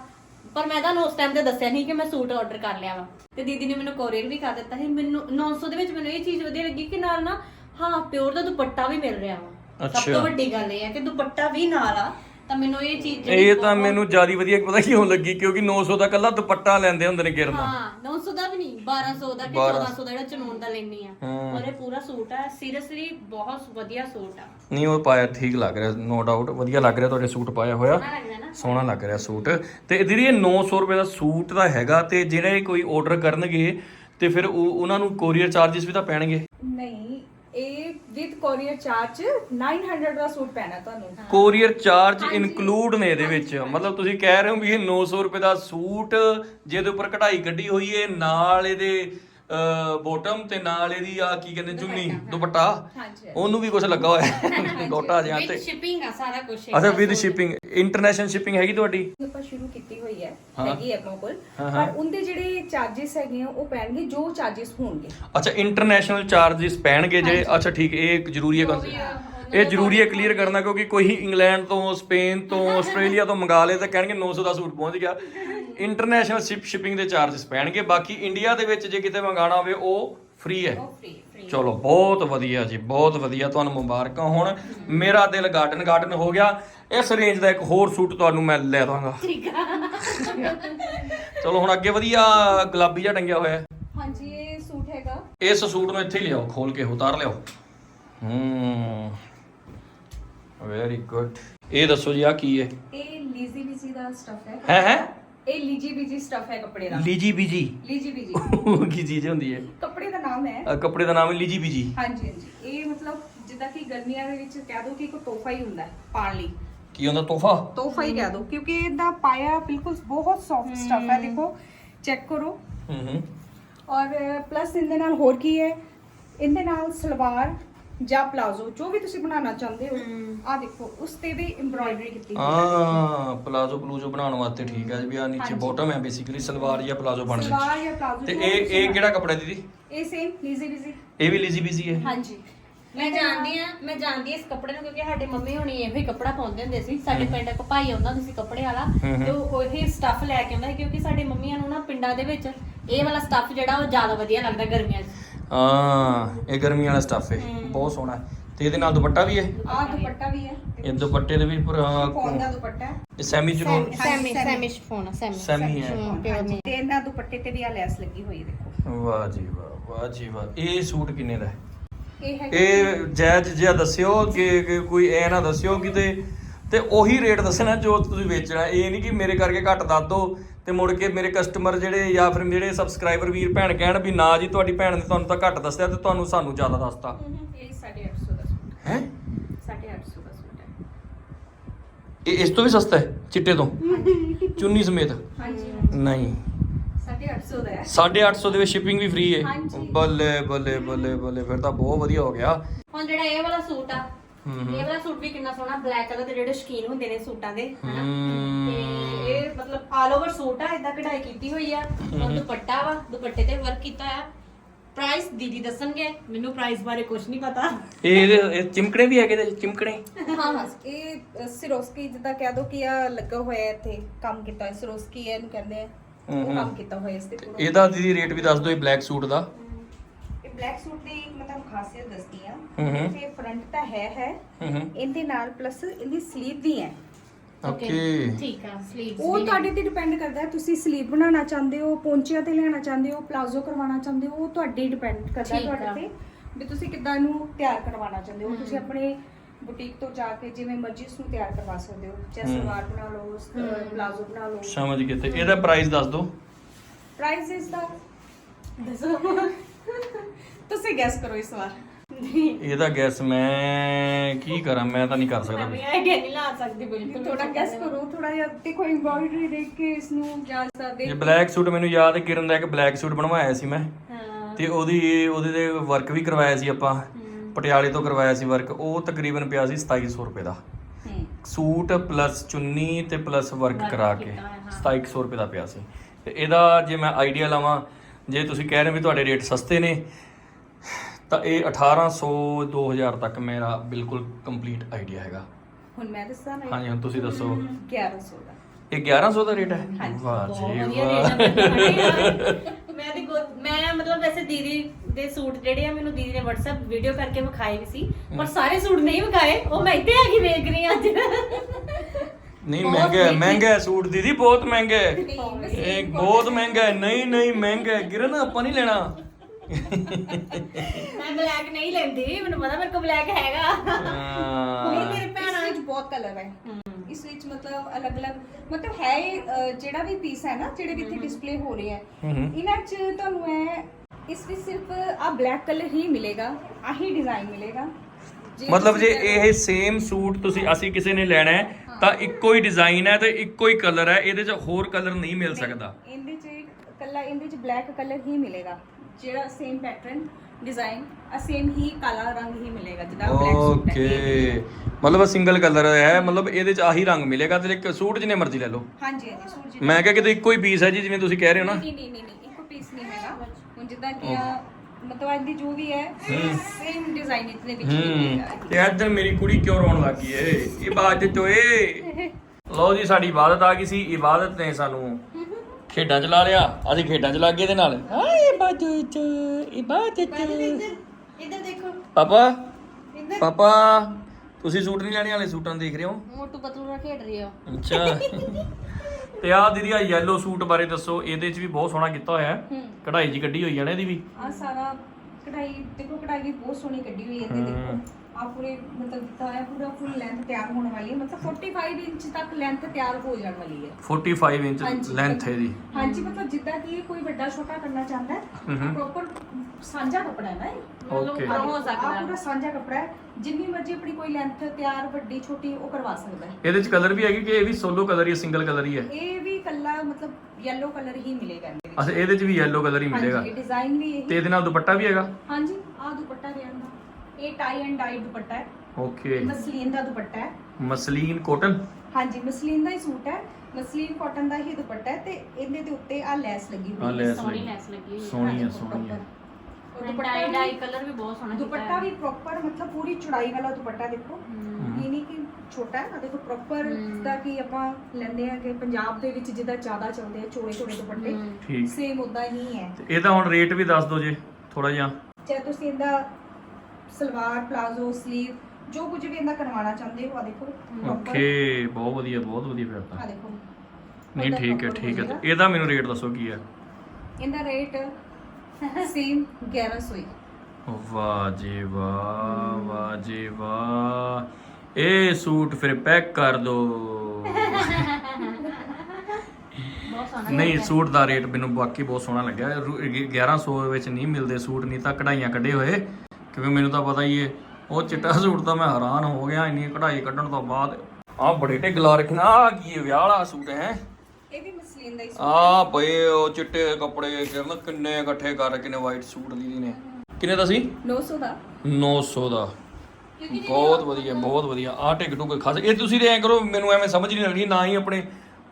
ਪਰ ਮੈਂ ਤੁਹਾਨੂੰ ਉਸ ਟਾਈਮ ਤੇ ਦੱਸਿਆ ਨਹੀਂ ਕਿ ਮੈਂ ਸੂਟ ਆਰਡਰ ਕਰ ਲਿਆ ਵਾ। ਤੇ ਦੀਦੀ ਨੇ ਮੈਨੂੰ ਕੋਰੀਅਰ ਵੀ ਕਰ ਦਿੱਤਾ ਸੀ। ਮੈਨੂੰ 900 ਦੇ ਵਿੱਚ ਮੈਨੂੰ ਇਹ ਚੀਜ਼ ਵਧੀਆ ਲੱਗੀ ਕਿ ਨਾਲ ਨਾ ਹਾਂ ਪਿਓਰ ਦਾ ਦੁਪੱਟਾ ਵੀ ਮਿਲ ਰਿਹਾ ਵਾ। ਸਭ ਅੱਛਾ। ਤੋਂ ਵੱਡੀ ਗੱਲ ਇਹ ਹੈ ਕਿ ਦੁਪੱਟਾ ਵੀ ਨਾਲ ਆ। ਤਾਂ ਮੈਨੂੰ ਇਹ ਚੀਜ਼ ਜਿਹੜੀ ਇਹ ਤਾਂ ਬਹੁਤ- ਮੈਨੂੰ ਜ਼ਿਆਦਾ ਵਧੀਆ ਪਤਾ ਕਿਉਂ ਲੱਗੀ? ਕਿਉਂਕਿ 900 ਦਾ ਕੱਲਾ ਦੁਪੱਟਾ ਲੈਂਦੇ ਹੁੰਦੇ ਨੇ ਕਿਰਨ ਹਾਂ 900 ਦਾ ਵੀ ਨਹੀਂ 1200 ਦਾ ਕਿ 1200 1400 ਦਾ ਜਿਹੜਾ ਚਨੂਨ ਦਾ ਲੈਣੀ ਆ ਹਾਂ। ਔਰ ਇਹ ਪੂਰਾ ਸੂਟ ਆ ਸੀਰੀਅਸਲੀ ਬਹੁਤ ਵਧੀਆ ਸੂਟ ਆ। ਨਹੀਂ ਉਹ ਪਾਇਆ ਠੀਕ ਲੱਗ ਰਿਹਾ ਨੋ ਡਾਊਟ ਵਧੀਆ ਲੱਗ ਰਿਹਾ ਤੁਹਾਡੇ ਸੂਟ ਪਾਇਆ ਹੋਇਆ। ਸੋਹਣਾ ਲੱਗ ਰਿਹਾ ਸੂਟ। ਤੇ ਦੀਦੀ ਇਹ 900 ਰੁਪਏ ਦਾ ਸੂਟ ਦਾ ਹੈਗਾ ਤੇ ਜਿਹੜੇ ਕੋਈ ਆਰਡਰ ਕਰਨਗੇ ਤੇ ਫਿਰ ਉਹ ਉਹਨਾਂ ਨੂੰ ਕੋਰੀਅਰ ਚਾਰजेस ਵੀ ਤਾਂ ਪੈਣਗੇ। ਨਹੀਂ ਇਹ ਵਿਦ ਕੋਰੀਅਰ ਚਾਰਜ 900 ਦਾ ਸੂਟ ਪੈਣਾ ਤੁਹਾਨੂੰ। ਕੋਰੀਅਰ ਚਾਰਜ ਇਨਕਲੂਡ ਨੇ ਇਹਦੇ ਵਿੱਚ। ਮਤਲਬ ਤੁਸੀਂ ਕਹਿ ਰਹੇ ਹੋ ਵੀ ਇਹ 900 ਰੁਪਏ ਦਾ ਸੂਟ ਜਿਹਦੇ ਉੱਪਰ ਕਢਾਈ ਕੱਢੀ ਹੋਈ ਹੈ ਨਾਲ ਇਹਦੇ ਬੋਟਮ ਤੇ ਨਾਲ ਇਹਦੀ ਆ ਕੀ ਕਹਿੰਦੇ ਚੁੰਨੀ ਦੁਪੱਟਾ। ਉਹਨੂੰ ਵੀ ਕੁਝ ਲੱਗਾ ਹੋਇਆ ਹੈ। ਗੋਟਾ ਜਿਹਾ ਤੇ। ਸ਼ਿਪਿੰਗ ਆ ਸਾਰਾ ਕੁਝ ਅੱਛਾ ਵਿਦ ਸ਼ਿਪਿੰਗ ਇੰਟਰਨੈਸ਼ਨਲ ਸ਼ਿਪਿੰਗ ਹੈਗੀ ਤੁਹਾਡੀ? ਆਪਾਂ ਸ਼ੁਰੂ ਕੀਤੀ ਹੋਈ ਹੈ। ਹੈਗੀ ਆਪਾਂ ਕੋਲ। ਪਰ ਉਹਦੇ ਜਿਹੜੇ ਚਾਰजेस ਹੈਗੇ ਉਹ ਪੈਣਗੇ ਜੋ ਚਾਰजेस ਹੋਣਗੇ। ਅੱਛਾ ਇੰਟਰਨੈਸ਼ਨਲ ਚਾਰजेस ਪੈਣਗੇ ਜਿਹੜੇ ਅੱਛਾ ਠੀਕ ਇਹ ਜ਼ਰੂਰੀ ਹੈ ਇਹ ਜ਼ਰੂਰੀ ਹੈ ਕਲੀਅਰ ਕਰਨਾ ਕਿਉਂਕਿ ਕੋਈ ਇੰਗਲੈਂਡ ਤੋਂ ਸਪੇਨ ਤੋਂ ਆਸਟ੍ਰੇਲੀਆ ਤੋਂ ਮੰਗਾ ਲੇ ਤਾਂ ਕਹਿਣਗੇ 900 ਦਾ ਸੂਟ ਪਹੁੰਚ ਗਿਆ। ਇੰਟਰਨੈਸ਼ਨਲ ਸ਼ਿਪ ਸ਼ਿਪਿੰਗ ਦੇ ਚਾਰजेस ਪੈਣਗੇ। ਬਾਕੀ ਇੰਡੀਆ ਦੇ ਵਿੱਚ ਜੇ ਕਿਤੇ ਮੰਗਾਣਾ ਹੋਵੇ ਉਹ ਫ੍ਰੀ ਹੈ। ਚਲੋ ਬਹੁਤ ਵਧੀਆ ਜੀ ਬਹੁਤ ਵਧੀਆ। ਤੁਹਾਨੂੰ ਮੁਬਾਰਕਾਂ ਹੁਣ। ਮੇਰਾ ਦਿਲ ਗਾਰਡਨ ਗਾਰਡਨ ਹੋ ਗਿਆ। ਇਸ ਰੇਂਜ ਦਾ ਇੱਕ ਹੋਰ ਸੂਟ ਤੁਹਾਨੂੰ ਮੈਂ ਲੈ ਦਾਂਗਾ। ਠੀਕ ਆ। ਚਲੋ ਹੁਣ ਅੱਗੇ ਵਧੀਆ ਗੁਲਾਬੀ ਜਿਹਾ ਟੰਗਿਆ ਹੋਇਆ ਹੈ। ਹਾਂਜੀ ਇਹ ਸੂਟ ਹੈਗਾ। ਇਸ ਸੂਟ ਨੂੰ ਇੱਥੇ ਹੀ ਲਿਆਓ ਖੋਲ ਕੇ ਉਤਾਰ ਲਿਆਓ। ਹੂੰ। ਵੈਰੀ ਗੁੱਡ ਇਹ ਦੱਸੋ ਜੀ ਆ ਕੀ ਹੈ? ਇਹ ਲੀਜ਼ੀ ਬੀਜੀ ਦਾ ਸਟਫ ਹੈ ਹੈ ਹੈ? ਇਹ ਲੀਜੀ ਬੀਜੀ ਸਟਫ ਹੈ ਕੱਪੜੇ ਦਾ। ਲੀਜੀ ਬੀਜੀ? ਲੀਜੀ ਬੀਜੀ। ਕੀ ਚੀਜ਼ ਹੁੰਦੀ ਹੈ? ਕੱਪੜੇ ਦਾ ਨਾਮ ਹੈ। ਅ, ਕੱਪੜੇ ਦਾ ਨਾਮ ਹੈ ਲੀਜੀ ਬੀਜੀ। ਹਾਂਜੀ ਹਾਂਜੀ। ਇਹ ਮਤਲਬ ਜਿੱਦਾਂ ਕਿ ਗਰਮੀਆਂ ਦੇ ਵਿੱਚ ਕਹਿ ਦੋ ਕਿ ਇੱਕ ਤੋਹਫਾ ਹੀ ਹੁੰਦਾ ਹੈ ਪਾਣ ਲਈ। ਕੀ ਹੁੰਦਾ ਤੋਹਫਾ? ਤੋਹਫਾ ਹੀ ਕਹਿ ਦੋ ਕਿਉਂਕਿ ਇਹਦਾ ਪਾਇਆ ਬਿਲਕੁਲ ਬਹੁਤ ਸੌਫਟ ਸਟਫ ਹੈ ਦੇਖੋ। ਚੈੱਕ ਕਰੋ। ਹੂੰ ਹੂੰ। ਔਰ ਪਲੱਸ ਇਹਦੇ ਨਾਲ ਹੋਰ ਕੀ ਹੈ? ਇਹਦੇ ਨਾਲ ਸਲਵਾਰ ਜਾਂ ਪਲਾਜ਼ੋ ਜੋ ਵੀ ਤੁਸੀਂ ਬਣਾਉਣਾ ਚਾਹੁੰਦੇ ਹੋ ਆ ਦੇਖੋ ਉਸ ਤੇ ਵੀ ਐਮਬ੍ਰਾਇਡਰੀ ਕੀਤੀ ਹੋਈ ਹੈ। ਆ ਪਲਾਜ਼ੋ ਪਲੂਜ਼ੋ ਬਣਾਉਣ ਵਾਸਤੇ ਠੀਕ ਹੈ ਜੀ ਆ ਨੀਚੇ ਬਾਟਮ ਹੈ ਬੇਸਿਕਲੀ ਸਲਵਾਰ ਜਾਂ ਪਲਾਜ਼ੋ ਬਣ ਸਲਵਾਰ ਜਾਂ ਪਲਾਜ਼ੋ ਤੇ ਜੋ ਇਹ ਤੁਸੀਂ ਇਹ ਕਿਹੜਾ ਕੱਪੜਾ ਹੈ ਦੀਦੀ? ਇਹ ਸੇਮ ਲੀਜ਼ੀ ਬੀਜ਼ੀ ਇਹ ਵੀ ਲੀਜੀ ਬੀਜੀ ਹੈ। ਹਾਂਜੀ। ਮੈਂ ਜਾਣਦੀ ਆ ਮੈਂ ਜਾਣਦੀ ਆ ਇਸ ਕੱਪੜੇ ਨੂੰ ਕਿਉਂਕਿ ਸਾਡੇ ਮੰਮੀ ਹੁਣੀ ਇਹੋ ਹੀ ਕੱਪੜਾ ਪਾਉਂਦੇ ਹੁੰਦੇ ਸੀ। ਸਾਡੇ ਪਿੰਡ ਇੱਕ ਭਾਈ ਆਉਂਦਾ ਹੁੰਦਾ ਸੀ ਕੱਪੜੇ ਵਾਲਾ। ਤੇ ਉਹ ਉਹੀ ਸਟੱਫ ਲੈ ਕੇ ਆਉਂਦਾ ਸੀ ਕਿਉਂਕਿ ਸਾਡੇ ਮੰਮੀਆਂ ਨੂੰ ਨਾ ਪਿੰਡਾਂ ਦੇ ਵਿੱਚ ਇਹ ਵਾਲਾ ਸਟੱਫ ਜਿਹੜਾ ਉਹ ਜ਼ਿਆਦਾ ਵਧੀਆ ਲੱਗਦਾ ਗਰਮੀਆਂ 'ਚ। ਹਾਂ ਇਹ ਗਰਮੀ ਵਾਲਾ ਸਟੱਫ ਹੈ। ਬਹੁਤ ਸੋਹਣਾ ਹੈ। ਤੇ ਇਹਦੇ ਨਾਲ ਦੁਪੱਟਾ ਵੀ ਹੈ? ਆ ਦੁਪੱਟਾ ਵੀ ਹੈ। ਇਹ ਦੁਪੱਟੇ ਦੇ ਵੀ ਪੂਰਾ ਫੋਨ ਦਾ ਦੁਪੱਟਾ ਹੈ। ਇਹ ਸੈਮੀ ਜਰੂਰ semi semi chiffon semi semi. ਹੈ। ਹਾਂਜੀ, ਤੇ ਇਹਨਾਂ ਦੁਪੱਟੇ ਤੇ ਵੀ ਆ ਲੈਸ ਲੱਗੀ ਹੋਈ ਦੇਖੋ। ਵਾਹ ਜੀ ਵਾਹ ਵਾਹ ਜੀ ਵਾਹ। ਇਹ ਸੂਟ ਕਿੰਨੇ ਦਾ ਹੈ? ਇਹ ਹੈ ਇਹ ਜਾਇਜ਼ ਜਿਹਾ ਦੱਸਿਓ ਕਿ ਕਿ ਕੋਈ ਐ ਨਾ ਦੱਸਿਓ ਕਿਤੇ। ਤੇ ਉਹੀ ਰੇਟ ਦੱਸਣਾ ਜੋ ਤੁਸੀਂ ਵੇਚਣਾ। ਇਹ ਨਹੀਂ ਕਿ ਮੇਰੇ ਕਰਕੇ ਘੱਟ ਦੱਸ ਦੋ। ਤੇ ਮੁੜ ਕੇ ਮੇਰੇ ਕਸਟਮਰ ਜਿਹੜੇ ਜਾਂ ਫਿਰ ਜਿਹੜੇ ਸਬਸਕ੍ਰਾਈਬਰ ਵੀਰ ਭੈਣ ਕਹਿਣ ਵੀ ਨਾ ਜੀ ਤੁਹਾਡੀ ਭੈਣ ਨੇ ਤੁਹਾਨੂੰ ਤਾਂ ਘੱਟ ਦੱਸਿਆ ਤੇ ਤੁਹਾਨੂੰ ਸਾਨੂੰ ਜ਼ਿਆਦਾ ਦੱਸਤਾ। ਇਹ 850 ਦਾ ਸੂਟ ਹੈ। 850 ਦਾ ਸੂਟ ਹੈ। ਇਹ ਇਸ ਤੋਂ ਵੀ ਸਸਤਾ ਹੈ? ਚਿੱਟੇ ਤੋਂ? ਚੁੰਨੀ ਸਮੇਤ? ਹਾਂਜੀ। ਨਹੀਂ। 850 ਦਾ ਹੈ। 850 ਦੇ ਵਿੱਚ ਸ਼ਿਪਿੰਗ ਵੀ ਫ੍ਰੀ ਹੈ। ਹਾਂਜੀ। ਬੱਲੇ ਬੱਲੇ ਬੱਲੇ ਬੱਲੇ ਫਿਰ ਤਾਂ ਬਹੁਤ ਵਧੀਆ ਹੋ ਗਿਆ। ਹੁਣ ਜਿਹੜਾ ਇਹ ਵਾਲਾ ਸੂਟ ਆ। ਇਹ ਵਾਲਾ ਸੂਟ ਵੀ ਕਿੰਨਾ ਸੋਹਣਾ ਬਲੈਕ ਕਲਰ ਦੇ ਜਿਹੜੇ ਸ਼ਕੀਨ ਹੁੰਦੇ ਨੇ ਸੂਟਾਂ ਦੇ ਹਨਾ? ਹੂੰ। ਤੇ ਮਤਲਬ ਆਲ ਓਵਰ ਸੂਟ ਆ ਇਦਾਂ ਕਢਾਈ ਕੀਤੀ ਹੋਈ ਆ। ਉਹ ਦੁਪੱਟਾ ਵਾ ਦੁਪੱਟੇ ਤੇ ਵਰਕ ਕੀਤਾ ਆ। ਪ੍ਰਾਈਸ ਦੀਦੀ ਦੱਸਣਗੇ ਮੈਨੂੰ ਪ੍ਰਾਈਸ ਬਾਰੇ ਕੁਝ ਨਹੀਂ ਪਤਾ। ਇਹ ਇਹਦੇ- ਇਹ ਚਿਮਕੜੇ ਵੀ ਹੈਗੇ ਚ, ਚਿਮਕੜੇ ਹਾਂ ਹਾਂ ਇਹ ਅ, ਸਿਰੋਸਕੀ ਜਿੱਦਾਂ ਕਹਿ ਦੋ ਕਿ ਆ ਲੱਗਾ ਹੋਇਆ ਹੈ ਇੱਥੇ ਕੰਮ ਕੀਤਾ ਹੈ ਸਿਰੋਸਕੀ ਹੈ ਇਹਨੂੰ ਕਹਿੰਦੇ ਆ। ਉਹ। ਕੰਮ ਕੀਤਾ ਹੋਇਆ ਇਸ ਤੇ ਪੂਰਾ। ਇਹਦਾ ਦੀਦੀ ਰੇਟ ਵੀ ਦੱਸ ਦਿਓ ਇਹ ਬਲੈਕ ਸੂਟ ਦਾ। ਇਹ ਬਲੈਕ ਸੂਟ ਦੀ ਇੱਕ ਮੈਂ ਤੁਹਾਨੂੰ ਖਾਸੀਅਤ ਦੱਸਦੀ ਆ। ਹੂੰ ਹੂੰ ਤੇ ਫਰੰਟ ਤਾਂ ਹੈ ਹੈ। ਹੂੰ ਹੂੰ ਇਹਦੇ ਨਾਲ ਪਲੱਸ ਇਹਦੀ ਸਲੀਵ ਵੀ ਹੈ। ਓਕੇ ਠੀਕ ਆ ਸਲੀਵਸ ਉਹ ਤੁਹਾਡੇ ਤੇ ਡਿਪੈਂਡ ਕਰਦਾ ਹੈ ਤੁਸੀਂ ਸਲੀਵ ਬਣਾਉਣਾ ਚਾਹੁੰਦੇ ਹੋ ਪੌਂਚਿਆਂ ਤੇ ਲੈਣਾ ਚਾਹੁੰਦੇ ਹੋ ਪਲਾਜ਼ੋ ਕਰਵਾਉਣਾ ਚਾਹੁੰਦੇ ਹੋ ਉਹ ਤੁਹਾਡੇ ਡਿਪੈਂਡ ਕਰਦਾ ਹੈ ਠੀਕ ਆ। ਤੁਹਾਡੇ ਤੇ ਵੀ ਤੁਸੀਂ ਕਿੱਦਾਂ ਇਹਨੂੰ ਤਿਆਰ ਕਰਵਾਉਣਾ ਚਾਹੁੰਦੇ ਹੋ। ਤੁਸੀਂ ਆਪਣੇ ਬੁਟੀਕ ਤੋਂ ਜਾ ਕੇ ਜਿਵੇਂ ਮਰਜ਼ੀ ਇਸ ਨੂੰ ਤਿਆਰ ਕਰਵਾ ਸਕਦੇ ਹੋ ਚਾਹੇ। ਸਲਵਾਰ ਬਣਾ ਲਓ ਸ- ਪਲਾਜ਼ੋ ਬਣਾ ਲਓ। ਸਮਝ ਗਏ ਤੇ ਇਹਦਾ ਪ੍ਰਾਈਸ ਦੱਸ ਦਿਓ। ਪ੍ਰਾਈਸ ਇਸ ਦਾ ਦੱਸੋ। ਤੁਸੀਂ ਗੈਸ ਕਰੋ ਇਸ ਵਾਰ। ਇਹਦਾ ਗੈਸ ਮੈਂ ਕੀ ਕਰਾਂ? ਮੈਂ ਤਾਂ ਨਹੀਂ ਕਰ ਸਕਦਾ। ਮੈਂ ਆਈਡੀਆ ਨਹੀਂ ਲਾ ਸਕਦੀ ਬਿਲਕੁਲ ਥੋੜਾ ਗੈਸ ਕਰੋ ਥੋੜਾ ਜਿਹਾ ਦੇਖੋ ਐਮਬ੍ਰਾਇਡਰੀ ਦੇਖ ਕੇ ਇਸ ਨੂੰ ਜਾ ਸਕਦੇ ਇਹ ਬਲੈਕ ਸੂਟ ਮੈਨੂੰ ਯਾਦ ਹੈ ਕਿਰਨ ਦਾ ਇੱਕ ਬਲੈਕ ਸੂਟ ਬਣਵਾਇਆ ਸੀ ਮੈਂ। ਹਾਂ। ਤੇ ਉਹਦੀ ਉਹਦੇ ਤੇ ਵਰਕ ਵੀ ਕਰਵਾਇਆ ਸੀ ਆਪਾਂ। ਪਟਿਆਲੇ ਤੋਂ ਕਰਵਾਇਆ ਸੀ ਵਰਕ ਉਹ ਤਕਰੀਬਨ ਪਿਆ ਸੀ 2700 ਰੁਪਏ ਦਾ। ਹੂੰ। ਸੂਟ ਪਲੱਸ ਚੁੰਨੀ ਤੇ ਪਲੱਸ ਵਰਕ Work ਕਰਾ ਕੇ ਕੀਤਾ ਹੈ, ਹਾਂ। 2700 ਰੁਪਏ ਦਾ ਪਿਆ ਸੀ। ਤੇ ਇਹਦਾ ਜੇ ਮੈਂ ਆਈਡੀਆ ਲਾਵਾਂ ਜੇ ਤੁਸੀਂ ਕਹਿ ਰਹੇ ਹੋ ਵੀ ਤੁਹਾਡੇ ਰੇਟ ਸਸਤੇ ਨੇ ਤਾਂ ਇਹ 1800 2000 ਤੱਕ ਮੇਰਾ ਬਿਲਕੁਲ ਕੰਪਲੀਟ ਆਈਡੀਆ ਹੈਗਾ। ਹੁਣ ਮੈਂ ਦੱਸਾਂ ਨਾ ਹਾਂਜੀ ਹੁਣ ਤੁਸੀਂ ਦੱਸੋ। 1100 ਦਾ। ਇਹ 1100 ਦਾ ਰੇਟ ਹੈ? ਹਾਂਜੀ, ਵਾਹ ਬਹੁਤ ਜੀ ਵਧੀਆ ਵਾਹ। ਰੇਟ ਆ ਮੈਨੂੰ ਯਾਰ। ਮੈਂ ਤੇ ਗੋ- ਮੈਂ ਮਤਲਬ ਵੈਸੇ ਦੀਦੀ ਦੇ ਸੂਟ ਜਿਹੜੇ ਆ ਮੈਨੂੰ ਦੀਦੀ ਨੇ WhatsApp ਵੀਡੀਓ ਕਰਕੇ ਵਿਖਾਏ ਵੀ ਸੀ ਪਰ ਸਾਰੇ ਸੂਟ ਨਹੀਂ ਵਿਖਾਏ। ਉਹ ਮੈਂ ਇੱਥੇ ਆ ਕੇ ਵੇਖ ਰਹੀ ਹਾਂ ਅੱਜ। ਨਹੀਂ ਬਹੁਤ ਮਹਿੰਗਾ ਹੈ ਮਹਿੰਗੀ। ਮਹਿੰਗਾ ਹੈ ਸੂਟ ਦੀਦੀ ਬਹੁਤ ਮਹਿੰਗਾ ਹੈ। ਇਹ ਬਹੁਤ ਮਹਿੰਗਾ ਹੈ ਨਹੀਂ ਨਹੀਂ ਮਹਿੰਗਾ ਹੈ। ਗਿਰਨ ਆਪਾਂ ਨਹੀਂ ਲੈਣਾ। ਮੈਂ ਬਲੈਕ ਨਹੀਂ ਲੈਂਦੀ ਮੈਨੂੰ ਪਤਾ ਮੇਰੇ ਕੋਲ ਬਲੈਕ ਹੈਗਾ। ਨਹੀਂ ਹਾਂ। ਮੇਰੇ ਭੈਣਾਂ ਵਿੱਚ ਬਹੁਤ ਕਲਰ ਹੈ। ਇਸ ਵਿੱਚ ਮਤਲਬ ਅਲੱਗ-ਅਲੱਗ ਮਤਲਬ ਹੈ ਇਹ, ਅ, ਜਿਹੜਾ ਵੀ ਪੀਸ ਹੈ ਨਾ ਜਿਹੜੇ ਵੀ ਇੱਥੇ ਡਿਸਪਲੇ ਹੋ। ਰਹੇ ਹੈ। ਇਹਨਾਂ 'ਚ ਤੁਹਾਨੂੰ ਹੈ ਇਸ ਵਿੱਚ ਸਿਰਫ ਆ ਬਲੈਕ ਕਲਰ ਹੀ ਮਿਲੇਗਾ ਆਹੀ ਡਿਜ਼ਾਈਨ ਮਿਲੇਗਾ। ਮਤਲਬ ਜੇ ਤੁਸੀਂ ਇਹ ਸੇਮ ਸੂਟ ਤੁਸੀਂ ਅਸੀਂ ਕਿਸੇ ਨੇ ਲੈਣਾ ਹੈ ਤਾਂ ਇੱਕੋ ਹੀ ਡਿਜ਼ਾਈਨ ਹੈ ਤੇ ਇੱਕੋ ਹੀ ਕਲਰ ਹੈ ਇਹਦੇ 'ਚ ਹੋਰ ਕਲਰ ਨਹੀਂ ਮਿਲ ਸਕਦਾ। ਇਹਦੇ 'ਚ ਕੱਲਾ ਇਹਦੇ 'ਚ ਬਲੈਕ ਕਲਰ ਹੀ ਮਿਲੇਗਾ। ਜਿਹੜਾ ਸੇਮ ਪੈਟਰਨ ਡਿਜ਼ਾਈਨ ਆ ਸੇਮ ਹੀ ਕਾਲਾ ਰੰਗ ਹੀ ਮਿਲੇਗਾ ਜਿਹਦਾ ਬਲੈਕ ਸੂਟ ਹੈ। ਇਹ। ਓਕੇ ਮਤਲਬ ਸਿੰਗਲ ਕਲਰ ਹੈ ਮਤਲਬ ਇਹਦੇ 'ਚ ਆਹੀ ਰੰਗ ਮਿਲੇਗਾ ਤੇ ਇੱਕ ਸੂਟ ਜਿੰਨੇ ਮਰਜ਼ੀ ਲੈ ਲਓ। ਹਾਂਜੀ ਹਾਂਜੀ ਸੂਟ ਜੀ ਮੈਂ ਕਿਹਾ ਕਿਤੇ ਇੱਕੋ ਹੀ ਪੀਸ ਹੈ ਜੀ ਜਿਵੇਂ ਤੁਸੀਂ ਕਹਿ ਰਹੇ ਹੋ ਨਾ। ਨਹੀਂ ਨਹੀਂ ਨਹੀਂ ਨਹੀਂ ਇੱਕੋ ਪੀਸ ਨਹੀਂ ਹੈਗਾ ਹੁਣ ਜਿੱਦਾਂ ਕਿ ਆ ਮਤਲਬ ਅੱਜ ਦੀ ਜੋ ਵੀ ਹੈ ਸੇਮ ਡਿਜ਼ਾਈਨ ਇਤਨੇ ਵਿੱਚ ਹੀ ਹੂੰ। ਮਿਲੇਗਾ। ਤੇ ਇੱਧਰ ਮੇਰੀ ਕੁੜੀ ਕਿਉਂ ਰੋਣ ਲੱਗ ਗਈ ਏ? ਇਬਾਦਤ ਓਏ ਲਓ ਜੀ ਸਾਡੀ ਇਬਾਦਤ ਆ ਗਈ ਸੀ। ਇਬਾਦਤ ਨੇ ਸਾਨੂੰ ਖੇਡਾਂ ਚ ਲਾ ਲਿਆ ਅਸੀਂ ਖੇਡਾਂ ਚ ਲੱਗ ਗਏ ਇਹਦੇ ਨਾਲ। ਹਾਏ ਇਬਾਦਤ ਇਬਾਦਤ ਇੱਧਰ ਦੇਖੋ। ਪਾਪਾ ਇੱਧਰ। ਪਾਪਾ ਤੁਸੀਂ ਸੂਟ ਨਹੀਂ ਲੈਣੇ ਵਾਲੇ ਸੂਟਾਂ ਨੂੰ ਦੇਖ ਰਹੇ ਹੋ? ਮੋਟੂ ਪਤਲੂ ਨਾਲ ਖੇਡ ਰਹੀ ਆ ਅੱਛਾ। ਤੇ ਆਹ ਦੀਦੀ ਆ ਯੈਲੋ ਸੂਟ ਬਾਰੇ ਦੱਸੋ। ਇਹਦੇ 'ਚ ਵੀ ਬਹੁਤ ਸੋਹਣਾ ਕੀਤਾ ਹੋਇਆ। ਹੈ। ਹੂੰ ਕਢਾਈ ਜੀ ਕੱਢੀ ਹੋਈ ਹੈ ਨਾ ਇਹਦੀ ਵੀ। ਆ ਸਾਰਾ ਕਢਾਈ ਦੇਖੋ ਕਢਾਈ ਵੀ ਬਹੁਤ ਸੋਹਣੀ ਕੱਢੀ ਹੋਈ ਹੈ। ਤੇ ਦੇਖੋ। ਆ ਪੂਰੇ ਮਤਲਬ ਦਿੱਤਾ ਹੈ ਪੂਰਾ ਫੁੱਲ ਲੈਂਥ ਤਿਆਰ ਹੋਣ ਵਾਲੀ ਹੈ। ਮਤਲਬ 45 ਇੰਚ ਤੱਕ ਲੈਂਥ ਤਿਆਰ ਹੋ ਜਾਣ ਵਾਲੀ ਹੈ। 45 ਇੰਚ ਹਾਂਜੀ। ਲੈਂਥ ਹੈ ਇਹਦੀ। ਹਾਂਜੀ ਮਤਲਬ ਜਿੱਦਾਂ ਕਿ ਇਹ ਕੋਈ ਵੱਡਾ ਛੋਟਾ ਕਰਨਾ ਚਾਹੁੰਦਾ ਹੂੰ ਹੈ ਹੂੰ। ਪ੍ਰੋਪਰ ਸਾਂਝਾ ਕੱਪੜਾ ਹੈ ਨਾ ਇਹ। ਮਤਲਬ Okay. ਉੱਪਰ ਹੋ ਆ ਸਕਦਾ ਪੂਰਾ ਸਾਂਝਾ ਕੱਪੜਾ ਹੈ। ਜਿੰਨੀ ਮਰਜ਼ੀ ਆਪਣੀ ਕੋਈ ਲੈਂਥ ਤਿਆਰ ਵੱਡੀ ਛੋਟੀ ਉਹ ਕਰਵਾ ਸਕਦਾ ਹੈ। ਇਹਦੇ 'ਚ ਕਲਰ ਵੀ ਹੈਗੀ ਕਿ ਇਹ ਵੀ ਸੋਲੋ ਕਲਰ ਹੀ ਸਿੰਗਲ ਕਲਰ ਹੀ ਹੈ? ਇਹ ਵੀ ਕੱਲਾ ਮਤਲਬ ਯੈਲੋ ਕਲਰ ਹੀ ਮਿਲੇਗਾ ਇਹਦੇ ਵਿੱਚ। ਅੱਛਾ ਇਹਦੇ 'ਚ ਵੀ ਯੈਲੋ ਕਲਰ ਹੀ ਮਿਲੇਗਾ। ਹਾਂਜੀ ਡਿਜ਼ਾਈਨ ਵੀ ਇਹ ਤੇ ਇਹਦੇ ਨਾਲ ਦੁਪੱਟਾ ਵੀ ਹੈਗਾ? ਹਾਂਜੀ ਆ ਦੁਪੱਟਾ ਦੇ ਇਹ ਟਾਈ ਐਂਡ ਡਾਈ ਦੁਪੱਟਾ ਹੈ। ਓਕੇ ਮਸਲੀਨ ਦਾ ਦੁਪੱਟਾ ਹੈ। ਮਸਲੀਨ ਕੋਟਨ ਹਾਂਜੀ ਮਸਲੀਨ ਦਾ ਹੀ ਸੂਟ ਹੈ। ਮਸਲੀਨ ਕਾਟਨ ਦਾ ਹੀ ਦੁਪੱਟਾ ਹੈ ਤੇ ਇਹਦੇ ਦੇ ਉੱਤੇ ਆ ਲੈਸ ਲੱਗੀ ਹੋਈ ਹੈ। ਲੈਸ ਸੋਹਣੀ ਲੱਗੀ। ਲੈਸ ਲੱਗੀ ਹੋਈ ਹੈ। ਸੋਹਣੀ ਹੈ ਸੋਹਣੀ ਹੈ ਉਹ ਡਾਈ ਡਾਈ ਕਲਰ ਵੀ ਬਹੁਤ ਸੋਹਣਾ ਕੀਤਾ ਦੁਪੱਟਾ ਹੈ। ਵੀ ਪ੍ਰੋਪਰ ਮਤਲਬ ਪੂਰੀ ਚੌੜਾਈ ਵਾਲਾ ਦੁਪੱਟਾ ਦੇਖੋ। ਹਮ। ਇਹ ਨਹੀਂ ਕਿ ਛੋਟਾ ਹੈ ਆ ਦੇਖੋ ਪ੍ਰੋਪਰ ਹਮ। ਦਾ ਕਿ ਆਪਾਂ ਲੈਂਦੇ ਆ ਕਿ ਪੰਜਾਬ ਦੇ ਵਿੱਚ ਜਿੱਦਾਂ ਜ਼ਿਆਦਾ ਚੱਲਦੇ ਆ ਚੋੜੇ ਚੋੜੇ ਦੁਪੱਟੇ ਹਮ। ਠੀਕ। ਸੇਮ ਉਦਾਂ ਹੀ ਹੈ। ਤੇ ਇਹਦਾ ਹੁਣ ਰੇਟ ਵੀ ਦੱਸ ਦਿਓ ਜੇ ਥੋੜਾ ਜਿਹਾ। ਚਾਹੇ ਤੁਸੀਂ ਇਹਦਾ ਸਲਵਾਰ ਪਲਾਜ਼ੋ ਸਲੀਵ ਜੋ ਕੁਝ ਵੀ ਇਹਦਾ ਕਰਵਾਉਣਾ ਚਾਹੁੰਦੇ ਹੋ ਆ ਦੇਖੋ। ਓਕੇ ਬਹੁਤ ਵਧੀਆ ਬਹੁਤ ਵਧੀਆ ਫਿਰ ਆ ਤਾਂ ਦੇਖੋ ਨਹੀਂ ਠੀਕ ਹੈ ਠੀਕ ਹੈ। ਤੇ ਇਹਦਾ ਮੈਨੂੰ ਰੇਟ ਦੱਸੋ ਕੀ ਹੈ? ਇਹਦਾ ਰੇਟ ਸੇਮ 1100 ਹੀ। ਵਾਹ ਜੀ ਵਾਹ ਵਾਹ ਜੀ ਵਾਹ। ਇਹ ਸੂਟ ਫਿਰ ਪੈਕ ਕਰ ਦੋ। ਨਹੀਂ ਸੂਟ ਦਾ ਰੇਟ ਮੈਨੂੰ ਬਾਕੀ ਬਹੁਤ ਸੋਹਣਾ ਲੱਗਿਆ। ਰੂ- ਗਿ- 1100 ਵਿੱਚ ਨਹੀਂ ਮਿਲਦੇ ਸੂਟ ਨਹੀਂ ਤਾਂ ਕਢਾਈਆਂ ਕੱਢੇ ਹੋਏ। ਕਿਉਂਕਿ ਮੈਨੂੰ ਤਾਂ ਪਤਾ ਹੀ ਹੈ ਉਹ ਚਿੱਟਾ ਸੂਟ ਤਾਂ ਮੈਂ ਹੈਰਾਨ ਹੋ ਗਿਆ ਇੰਨੀ ਕਢਾਈ ਕੱਢਣ ਤੋਂ ਬਾਅਦ। ਆਹ ਬੜੇ ਢਿੱਗਲਾ ਰੱਖਣਾ ਆ ਕੀ ਇਹ ਵਿਆਹ ਵਾਲਾ ਸੂਟ ਹੈ? ਇਹ ਵੀ ਮਸਲੀਨ ਦਾ ਹੀ ਆ ਪਏ ਉਹ ਚਿੱਟੇ ਕੱਪੜੇ ਕਿਰਨ ਕਿੰਨੇ ਇਕੱਠੇ ਕਰ ਕਿੰਨੇ ਵਾਈਟ ਸੂਟ ਦੀਦੀ ਨੇ। ਕਿੰਨੇ ਦਾ ਸੀ? 900 ਦਾ। 900 ਦਾ। ਬਹੁਤ ਵਧੀਆ ਬਹੁਤ ਵਧੀਆ। ਆ ਟਿਕ ਟੁਕ ਖਾਸ। ਇਹ ਤੁਸੀਂ ਐ ਕਰੋ ਮੈਨੂੰ ਐਵੇਂ ਸਮਝ ਨਹੀਂ ਲੱਗਣੀ ਨਾ ਹੀ ਆਪਣੇ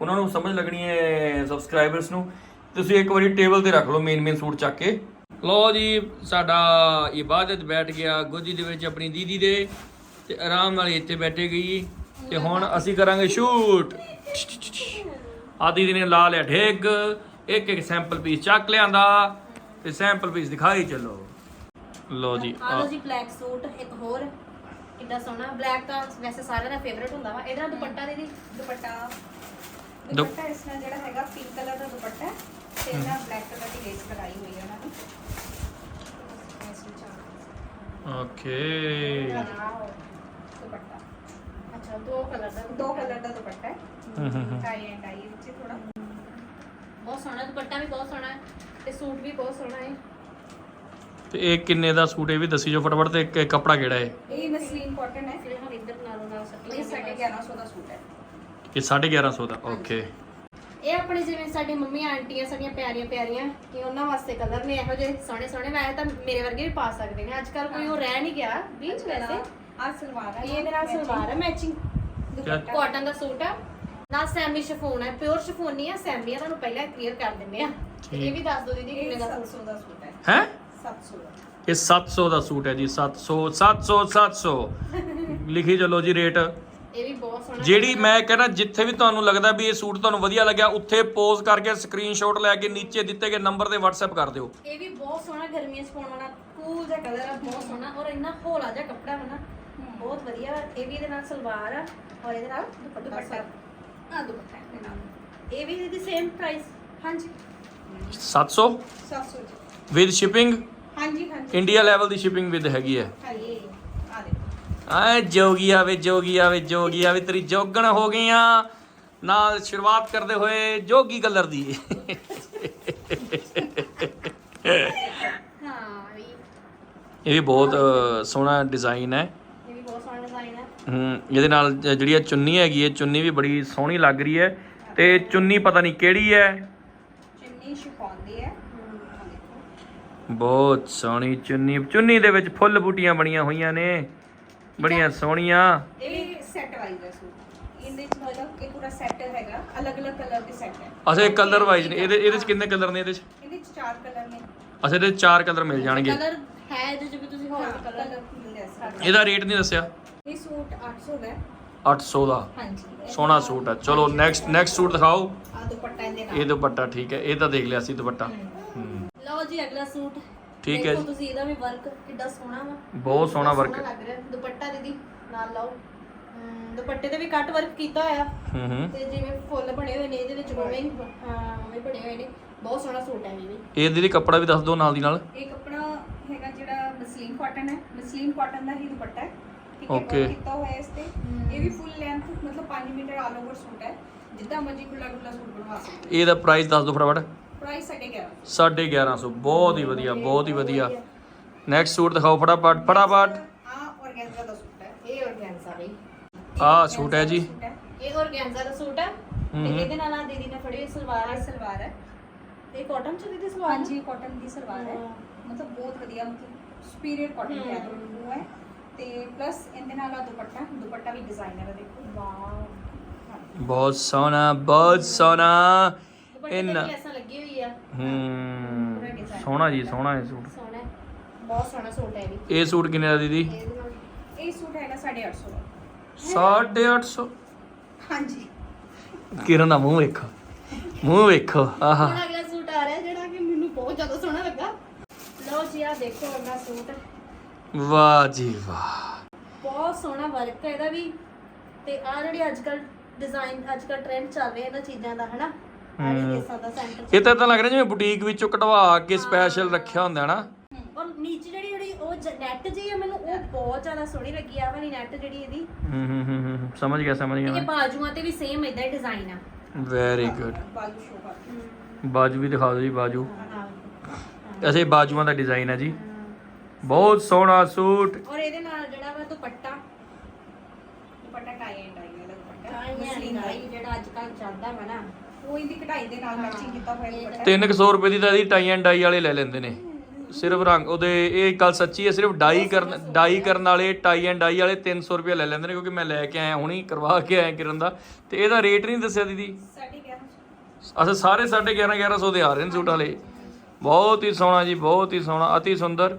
ਉਹਨਾਂ ਨੂੰ ਸਮਝ ਲੱਗਣੀ ਹੈ ਸਬਸਕ੍ਰਾਈਬਰਸ ਨੂੰ। ਤੁਸੀਂ ਇੱਕ ਵਾਰੀ ਟੇਬਲ ਤੇ ਰੱਖ ਲਓ ਮੇਨ ਮੇਨ ਸੂਟ ਚੱਕ ਕੇ। ਲਓ ਜੀ ਸਾਡਾ ਇਬਾਦਤ ਬੈਠ ਗਿਆ ਗੋਦੀ ਦੇ ਵਿੱਚ ਆਪਣੀ ਦੀਦੀ ਦੇ ਤੇ ਆਰਾਮ ਨਾਲ ਇੱਥੇ ਬੈਠੇ ਗਈ। ਤੇ ਹੁਣ ਅਸੀਂ ਕਰਾਂਗੇ ਸ਼ੂਟ। ਆ ਦੀਦੀ ਨੇ ਲਾ ਲਿਆ ਢੇਗ ਇੱਕ ਇੱਕ ਸੈਂਪਲ ਪੀਸ ਚੱਕ ਲਿਆਂਦਾ ਤੇ ਸੈਂਪਲ ਪੀਸ ਦਿਖਾਈ ਚੱਲੋ। ਲਓ ਜੀ ਆ ਲਓ ਜੀ ਬਲੈਕ ਸੂਟ ਇੱਕ ਹੋਰ ਕਿੱਡਾ ਸੋਹਣਾ। ਬਲੈਕ ਤਾਂ ਵੈਸੇ ਸਾਰਿਆਂ ਦਾ ਫੇਵਰੇਟ ਹੁੰਦਾ ਵਾ। ਇਹਦਾ ਦੁਪੱਟਾ ਦੇ ਦੀ ਦੁਪੱਟਾ। ਦੁਪ- ਦੁਪੱਟਾ ਇਸ ਨਾਲ ਜਿਹੜਾ ਹੈਗਾ ਪਿੰਕ ਕਲਰ ਦਾ ਦੁਪੱਟਾ ਤੇ ਇਹਨਾਂ ਬਲੈਕ ਕਲਰ ਦੀ ਲੇਸ ਕਰਾਈ ਹੋਈ ਹੈ ਉਹਨਾਂ ਨੇ ਇਸ ਵਿੱਚ ਆ ਓਕੇ ਦੁਪੱਟਾ। ਅੱਛਾ ਦੋ ਕਲਰ ਦਾ ਦੋ ਕਲਰ ਦਾ ਦੁਪੱਟਾ ਹੈ। ਹੂੰ ਹੂੰ ਹੂੰ ਟਾਈ ਐਂਡ ਟਾਈ ਵਿੱਚ ਥੋੜਾ ਬਹੁਤ ਸੋਹਣਾ ਦੁਪੱਟਾ ਵੀ ਬਹੁਤ ਸੋਹਣਾ ਹੈ ਤੇ ਸੂਟ ਵੀ ਬਹੁਤ ਸੋਹਣਾ ਹੈ। ਤੇ ਇਹ ਕਿੰਨੇ ਦਾ ਸੂਟ ਇਹ ਵੀ ਦੱਸੀ ਜੋ ਫਟਾਫਟ ਤੇ ਇੱਕ- ਕੱਪੜਾ ਕਿਹੜਾ ਹੈ? ਇਹ ਮਸਲੀਨ ਕਾਟਨ ਹੈ। ਫਿਰ ਹੁਣ ਇੱਧਰ ਨਾਲੋਂ ਨਾਲ ਸੱਟੀ ਇਹ 1150 ਦਾ ਸੂਟ ਹੈ। ਇਹ 1150 ਦਾ ਓਕੇ ਇਹ ਆਪਣੇ ਜਿਵੇਂ ਸਾਡੀ ਮੰਮੀ ਆਂਟੀਆਂ ਸਾਡੀਆਂ ਪਿਆਰੀਆਂ ਪਿਆਰੀਆਂ ਕਿ ਉਹਨਾਂ ਵਾਸਤੇ ਕਲਰ ਨੇ ਇਹੋ ਜਿਹੇ ਸੋਹਣੇ ਸੋਹਣੇ ਵੈਸੇ ਤਾਂ ਮੇਰੇ ਵਰਗੇ ਵੀ ਪਾ ਸਕਦੇ ਨੇ। ਅੱਜ ਕੱਲ ਕੋਈ ਉਹ ਰਹਿ ਨਹੀਂ ਗਿਆ ਵਿੱਚ ਵੈਸੇ। ਆ ਸਲਵਾਰ ਹੈ ਇਹ ਨਾਲ ਸਲਵਾਰ ਹੈ ਮੈਚਿੰਗ ਕਾਟਨ ਦਾ ਸੂਟ ਹੈ ਨਾਲ ਸੈਮੀ ਸ਼ਿਫੋਨ ਹੈ ਪਿਓਰ ਸ਼ਿਫੋਨ ਨਹੀਂ ਹੈ ਸੈਮੀ ਹੈ ਤੁਹਾਨੂੰ ਪਹਿਲਾਂ ਕਲੀਅਰ ਕਰ ਦਿੰਦੇ ਆ। ਇਹ ਵੀ ਦੱਸ ਦਿਓ ਦੀਦੀ ਕਿੰਨੇ ਦਾ ਸੂਟ? 700 ਦਾ ਸੂਟ ਹੈ। ਹੈ? 700 ਦਾ। ਇਹ 700 ਦਾ ਸੂਟ ਹੈ ਜੀ 700 700 700 ਲਿਖੀ ਚੱਲੋ ਜੀ ਰੇਟ। ਇਹ ਵੀ ਬਹੁਤ ਸੋਹਣਾ ਜਿਹੜੀ ਮੈਂ ਕਹਿੰਦਾ ਜਿੱਥੇ ਵੀ ਤੁਹਾਨੂੰ ਲੱਗਦਾ ਵੀ ਇਹ ਸੂਟ ਤੁਹਾਨੂੰ ਵਧੀਆ ਲੱਗਿਆ ਉੱਥੇ ਪੋਜ਼ ਕਰਕੇ ਸਕਰੀਨਸ਼ਾਟ ਲੈ ਕੇ ਨੀਚੇ ਦਿੱਤੇ ਗਏ ਨੰਬਰ ਤੇ WhatsApp ਕਰ ਦਿਓ। ਇਹ ਵੀ ਬਹੁਤ ਸੋਹਣਾ ਗਰਮੀਆਂ 'ਚ ਪਾਉਣ ਵਾਲਾ ਕੂਲ ਜਿਹਾ ਕਲਰ ਹੈ ਬਹੁਤ ਸੋਹਣਾ। ਔਰ ਇੰਨਾ ਹੌਲਾ ਜਿਹਾ ਕੱਪੜਾ ਹੈ ਨਾ ਬਹੁਤ ਵਧੀਆ। ਵਾ। ਇਹ ਵੀ ਇਹਦੇ ਨਾਲ ਸਲਵਾਰ ਆ ਔਰ ਇਹਦੇ ਨਾਲ ਦੁਪੱਟਾ ਦੁਪੱਟਾ। ਆ ਦੁਪੱਟਾ ਹੈ ਨਾਲ। ਇਹ ਵੀ ਇਹਦੀ ਸੇਮ ਪ੍ਰਾਈਸ ਹਾਂਜੀ। 700 700 ਜੀ। ਵਿਦ ਸ਼ਿਪਿੰਗ ਹਾਂਜੀ ਹਾਂਜੀ। ਇੰਡੀਆ ਲੈਵਲ ਦੀ ਸ਼ਿਪਿੰਗ ਵਿਦ ਹੈਗੀ ਹੈ। ਹਾਂਜੀ ਆ ਦੇਖੋ ਆਏ ਜੋਗੀਆ ਵੇ ਜੋਗੀਆ ਵੇ ਜੋਗੀਆ ਵੇ ਤੇਰੀ ਜੋਗਣ ਹੋ ਗਈਆਂ। ਨਾਲ ਸ਼ੁਰੂਆਤ ਕਰਦੇ ਹੋਏ ਜੋਗੀ ਕਲਰ ਦੀ। ਇਹ ਵੀ ਬਹੁਤ ਸੋਹਣਾ ਡਿਜ਼ਾਈਨ ਹੈ ਇਹ ਵੀ ਬਹੁਤ ਸੋਹਣਾ ਡਿਜ਼ਾਈਨ ਹੈ। ਹੂੰ ਇਹਦੇ ਨਾਲ ਜਿਹੜੀ ਇਹ ਚੁੰਨੀ ਹੈਗੀ ਹੈ ਚੁੰਨੀ ਵੀ ਬੜੀ ਸੋਹਣੀ ਲੱਗ ਰਹੀ ਹੈ। ਤੇ ਚੁੰਨੀ ਪਤਾ ਨਹੀਂ ਕਿਹੜੀ ਹੈ। ਚੁੰਨੀ ਸ਼ਿਫੋਨ ਦੀ ਹੈ। ਆ ਦੇਖੋ ਬਹੁਤ ਸੋਹਣੀ ਚੁੰਨੀ। ਚੁੰਨੀ ਦੇ ਵਿੱਚ ਫੁੱਲ ਬੂਟੀਆਂ ਬਣੀਆਂ ਹੋਈਆਂ ਨੇ। ਬੜੀਆਂ ਸੋਹਣੀਆਂ। ਇਹ ਸੈੱਟ ਵਾਈਜ਼ ਹੈ ਸੂਟ। ਇਹਦੇ ਚ ਮਤਲਬ ਇਹ ਪੂਰਾ ਸੈੱਟ ਹੈਗਾ। ਅਲੱਗ ਅਲੱਗ ਕਲਰ ਦੇ ਸੈੱਟ ਹੈ। ਅੱਛਾ ਇਹ ਕਲਰ ਵਾਈਜ਼ ਨੇ। ਇਹਦੇ ਇਹਦੇ ਚ ਕਿੰਨੇ ਕਲਰ ਨੇ ਇਹਦੇ ਚ? ਇਹਦੇ ਚ ਚਾਰ ਕਲਰ ਨੇ। ਅੱਛਾ ਇਹਦੇ ਚ ਚਾਰ ਕਲਰ ਮਿਲ ਜਾਣਗੇ। ਕਲਰ ਹੈ ਇਹਦੇ 'ਚ ਵੀ ਤੁਸੀਂ ਹੋਰ ਕਲਰ ਕਲਰ ਮਿਲਦੇ ਆ ਸਾਰੇ ਇਹਦਾ ਰੇਟ ਨਹੀਂ ਦੱਸਿਆ? ਇਹ ਸੂਟ 800 ਦਾ ਹੈ। 800 ਦਾ। ਹਾਂਜੀ। ਸੋਹਣਾ ਸੂਟ ਹੈ ਚਲੋ ਨੈਕਸਟ ਨੈਕਸਟ ਸੂਟ ਦਿਖਾਓ। ਆ ਦੁਪੱਟਾ ਇਹਦੇ ਨਾਲ। ਇਹ ਦੁਪੱਟਾ ਠੀਕ ਹੈ। ਇਹ ਤਾਂ ਦੇਖ ਲਿਆ ਸੀ ਦੁਪੱਟਾ। ਹੂੰ। ਲਓ ਜੀ ਅਗਲਾ ਸੂਟ। ਠੀਕ ਹੈ ਦੇਖੋ ਜੀ। ਤੁਸੀਂ ਇਹਦਾ ਵੀ ਵਰਕ ਕਿੱਡਾ ਸੋਹਣਾ ਵਾ। ਬਹੁਤ ਸੋਹਣਾ ਹੈ। ਲੱਗ ਰਿਹਾ। ਦੁਪੱਟਾ ਦੀਦੀ ਨਾਲ ਲਾਓ। ਹਮ, ਦੁਪੱਟੇ ਤੇ ਵੀ ਕੱਟ ਵਰਕ ਕੀਤਾ ਹੋਇਆ। ਹੂੰ ਹੂੰ ਤੇ ਜਿਵੇਂ ਫੁੱਲ ਬਣੇ ਹੋਏ ਨੇ ਇਹਦੇ ਵਿੱਚ ਉਵੇਂ ਹੀ ਹਾਂ ਉਵੇਂ ਬਣੇ ਹੋਏ ਨੇ। ਬਹੁਤ ਸੋਹਣਾ ਸੂਟ ਹੈ ਇਹ ਵੀ ਇਹ ਦੀਦੀ ਕੱਪੜਾ ਵੀ ਦੱਸ ਦਿਓ ਨਾਲ ਦੀ ਨਾਲ। ਇਹ ਕੱਪੜਾ ਹੈਗਾ ਜਿਹੜਾ ਮਸਲੀਨ ਕਾਟਨ ਹੈ। ਮਸਲੀਨ ਕਾਟਨ ਦਾ ਹੀ ਦੁਪੱਟਾ ਹੈ। ਠੀਕ ਹੈ Okay. work ਕੀਤਾ ਹੋਇਆ ਇਸ ਤੇ। ਇਹ ਵੀ ਫੁੱਲ ਲੈਂਥ ਮਤਲਬ 5 ਮੀਟਰ ਆਲ ਓਵਰ ਸੂਟ ਹੈ। ਜਿੱਦਾਂ ਮਰਜ਼ੀ ਖੁੱਲਾ ਖੁੱਲਾ ਸੂਟ ਬਣਵਾ ਸਕਦੇ ਇਹਦਾ ਪ੍ਰਾਈਸ ਦੱਸ ਦਿਓ ਫਟਾਫਟ। ਪ੍ਰਾਈਸ 1150 1150 ਬਹੁਤ ਹੀ ਵਧੀਆ ਬਹੁਤ ਹੀ ਵਧੀਆ। ਨੈਕਸਟ ਸੂਟ ਦਿਖਾਓ ਫਟਾਫਟ ਫਟਾਫਟ। ਆ ਔਰਗੈਂਜ਼ਾ ਦਾ ਸੂਟ ਹੈ ਇਹ ਔਰਗੈਂਜ਼ਾ ਵੀ ਆਹ ਸੂਟ ਹੈ ਜੀ। ਇਹ ਔਰਗੈਂਜ਼ਾ ਦਾ ਸੂਟ ਹੈ। ਤੇ। ਇਹਦੇ ਨਾਲ ਆ ਦੀਦੀ ਨੇ ਫੜੀ ਸਲਵਾਰ। ਆ ਹੈ ਸਲਵਾਰ ਹੈ। ਤੇ ਕਾਟਨ ਚ ਦੀਦੀ ਸਲਵਾਰ ਹਾਂਜੀ ਕਾਟਨ ਦੀ ਸਲਵਾਰ ਹੈ। ਮਤਲਬ ਬਹੁਤ ਵਧੀਆ ਮਤਲਬ ਸੁਪੀਰੀਅਰ ਕਾਟਨ ਹੈ। ਹਮ। ਉਹ ਹੈ। ਤੇ ਪਲੱਸ ਇਹਦੇ ਨਾਲ ਆ ਦੁਪੱਟਾ ਦੁਪੱਟਾ ਵੀ ਡਿਜ਼ਾਈਨਰ ਹੈ ਦੇਖੋ। ਵਾਓ। ਬਹੁਤ ਸੋਹਣਾ ਬਹੁਤ ਸੋਹਣਾ। ਦੁਪੱਟੇ ਤੇ ਇੰਨਾ। ਵੀ ਐਸਾ ਲੱਗੀ ਹੋਈ ਆ। ਹੂੰ ਸੋਹਣਾ ਜੀ ਸੋਹਣਾ ਇਹ ਸੂਟ। ਸੋਹਣਾ ਹੈ। ਬਹੁਤ ਸੋਹਣਾ ਸੂਟ ਹੈ ਇਹ ਵੀ। ਇਹ ਸੂਟ ਕਿੰਨੇ ਦਾ ਦੀਦੀ? ਇਹਦੇ ਨਾਲ ਇਹ ਸੂਟ ਹੈਗਾ 850 ਦਾ। 850 ਹਾਂਜੀ। ਕਿਰਨ ਦਾ ਮੂੰਹ ਵੇਖੋ। ਮੂੰਹ ਵੇਖੋ ਆਹਾ। ਹੁਣ ਅਗਲਾ ਸੂਟ ਆ ਰਿਹਾ ਜਿਹੜਾ ਕਿ ਮੈਨੂੰ ਬਹੁਤ ਜ਼ਿਆਦਾ ਸੋਹਣਾ ਲੱਗਾ। ਲਓ ਜੀ ਆ ਦੇਖੋ ਆਪਣਾ ਸੂਟ। ਵਾਹ ਜੀ ਵਾਹ। ਬਹੁਤ ਸੋਹਣਾ ਵਰਕ ਹੈ ਇਹਦਾ ਵੀ। ਤੇ ਆ ਜਿਹੜੀ ਅੱਜ ਕੱਲ ਡਿਜ਼ਾਈਨ ਅੱਜ ਕੱਲ ਟ੍ਰੈਂਡ ਚੱਲ ਰਿਹਾ ਇਹਨਾਂ ਚੀਜ਼ਾਂ ਦਾ ਹਨਾ? ਆ ਜਿਹੜੀ ਕੇਸਾਂ ਦਾ ਸੈਂਟਰ ਇਹ ਤਾਂ ਤਾਂ ਲੱਗ ਰਿਹਾ ਜਿਵੇਂ ਬੁਟੀਕ ਵਿੱਚੋਂ ਕਟਵਾ ਕੇ ਸਪੈਸ਼ਲ ਰੱਖਿਆ ਹੁੰਦਾ ਹੈ ਨਾ। ਔਰ ਨੀਚੇ ਜਿਹੜੀ ਜਿਹੜੀ ਉਹ ਨੈਟ ਜੀ ਹੈ ਮੈਨੂੰ ਉਹ ਬਹੁਤ ਜ਼ਿਆਦਾ ਸੋਹਣੀ ਲੱਗੀ ਆ ਵਾਲੀ ਨੈਟ ਜਿਹੜੀ ਇਹਦੀ। ਹੂੰ ਹੂੰ ਹੂੰ ਹੂੰ, ਹੂੰ ਸਮਝ ਗਿਆ ਸਮਝ ਗਿਆ ਇਹ ਮੈਂ। ਬਾਜੂਆਂ ਤੇ ਵੀ ਸੇਮ ਇਦਾਂ ਹੀ ਡਿਜ਼ਾਈਨ ਆ। ਵੈਰੀ ਗੁੱਡ ਬਾਜੂ ਸ਼ੋ ਕਰ। ਬਾਜੂ ਵੀ ਦਿਖਾ ਦਿਓ ਜੀ ਬਾਜੂ। ਇਹ ਬਾਜੂਆਂ ਦਾ ਡਿਜ਼ਾਈਨ ਹੈ ਜੀ। ਬਹੁਤ ਸੋਹਣਾ ਸੂਟ। ਔਰ ਇਹਦੇ ਨਾਲ ਜਿਹੜਾ ਵਾ ਦੁਪੱਟਾ। ਦੁਪੱਟਾ ਟਾਈ ਐਂਡ ਡਾਈ ਵਾਲਾ ਦੁਪੱਟਾ ਮਸਲੀਨ ਦਾ। ਜਿਹੜਾ ਅੱਜ ਕੱਲ ਚੱਲਦਾ ਵਾ ਨਾ। ਉਹ ਇਹਦੀ ਕਢਾਈ ਦੇ ਨਾਲ ਮੈਚਿੰਗ ਕੀਤਾ ਹੋਇਆ ਦੁਪੱਟਾ। 300 ਰੁਪਏ ਦੀ ਤਾਂ ਇਹਦੀ ਟਾਈ ਐਂਡ ਡਾਈ ਵਾਲੇ ਲੈ ਲੈਂਦੇ ਨੇ। ਸਿਰਫ ਰੰਗ ਉਹਦੇ ਇਹ ਗੱਲ ਸੱਚੀ ਹੈ ਸਿਰਫ ਡਾਈ ਕਰਨ ਡਾਈ ਕਰਨ ਵਾਲੇ ਟਾਈ ਐਂਡ ਡਾਈ ਵਾਲੇ 300 ਰੁਪਏ ਲੈ ਲੈਂਦੇ ਨੇ ਕਿਉਂਕਿ ਮੈਂ ਲੈ ਕੇ ਆਇਆ ਹੁਣੀ ਕਰਵਾ ਕੇ ਆਇਆ ਕਿਰਨ ਦਾ। ਤੇ ਇਹਦਾ ਰੇਟ ਨਹੀਂ ਦੱਸਿਆ ਦੀਦੀ? ਸਾਡੀ ਗਿਆ ਅੱਛਾ ਸਾਰੇ 11.5 1100 ਦੇ ਆ ਰਹੇ ਨੇ ਸੂਟ ਵਾਲੇ। ਬਹੁਤ ਹੀ ਸੋਹਣਾ ਜੀ ਬਹੁਤ ਹੀ ਸੋਹਣਾ ਅਤੀ ਸੁੰਦਰ।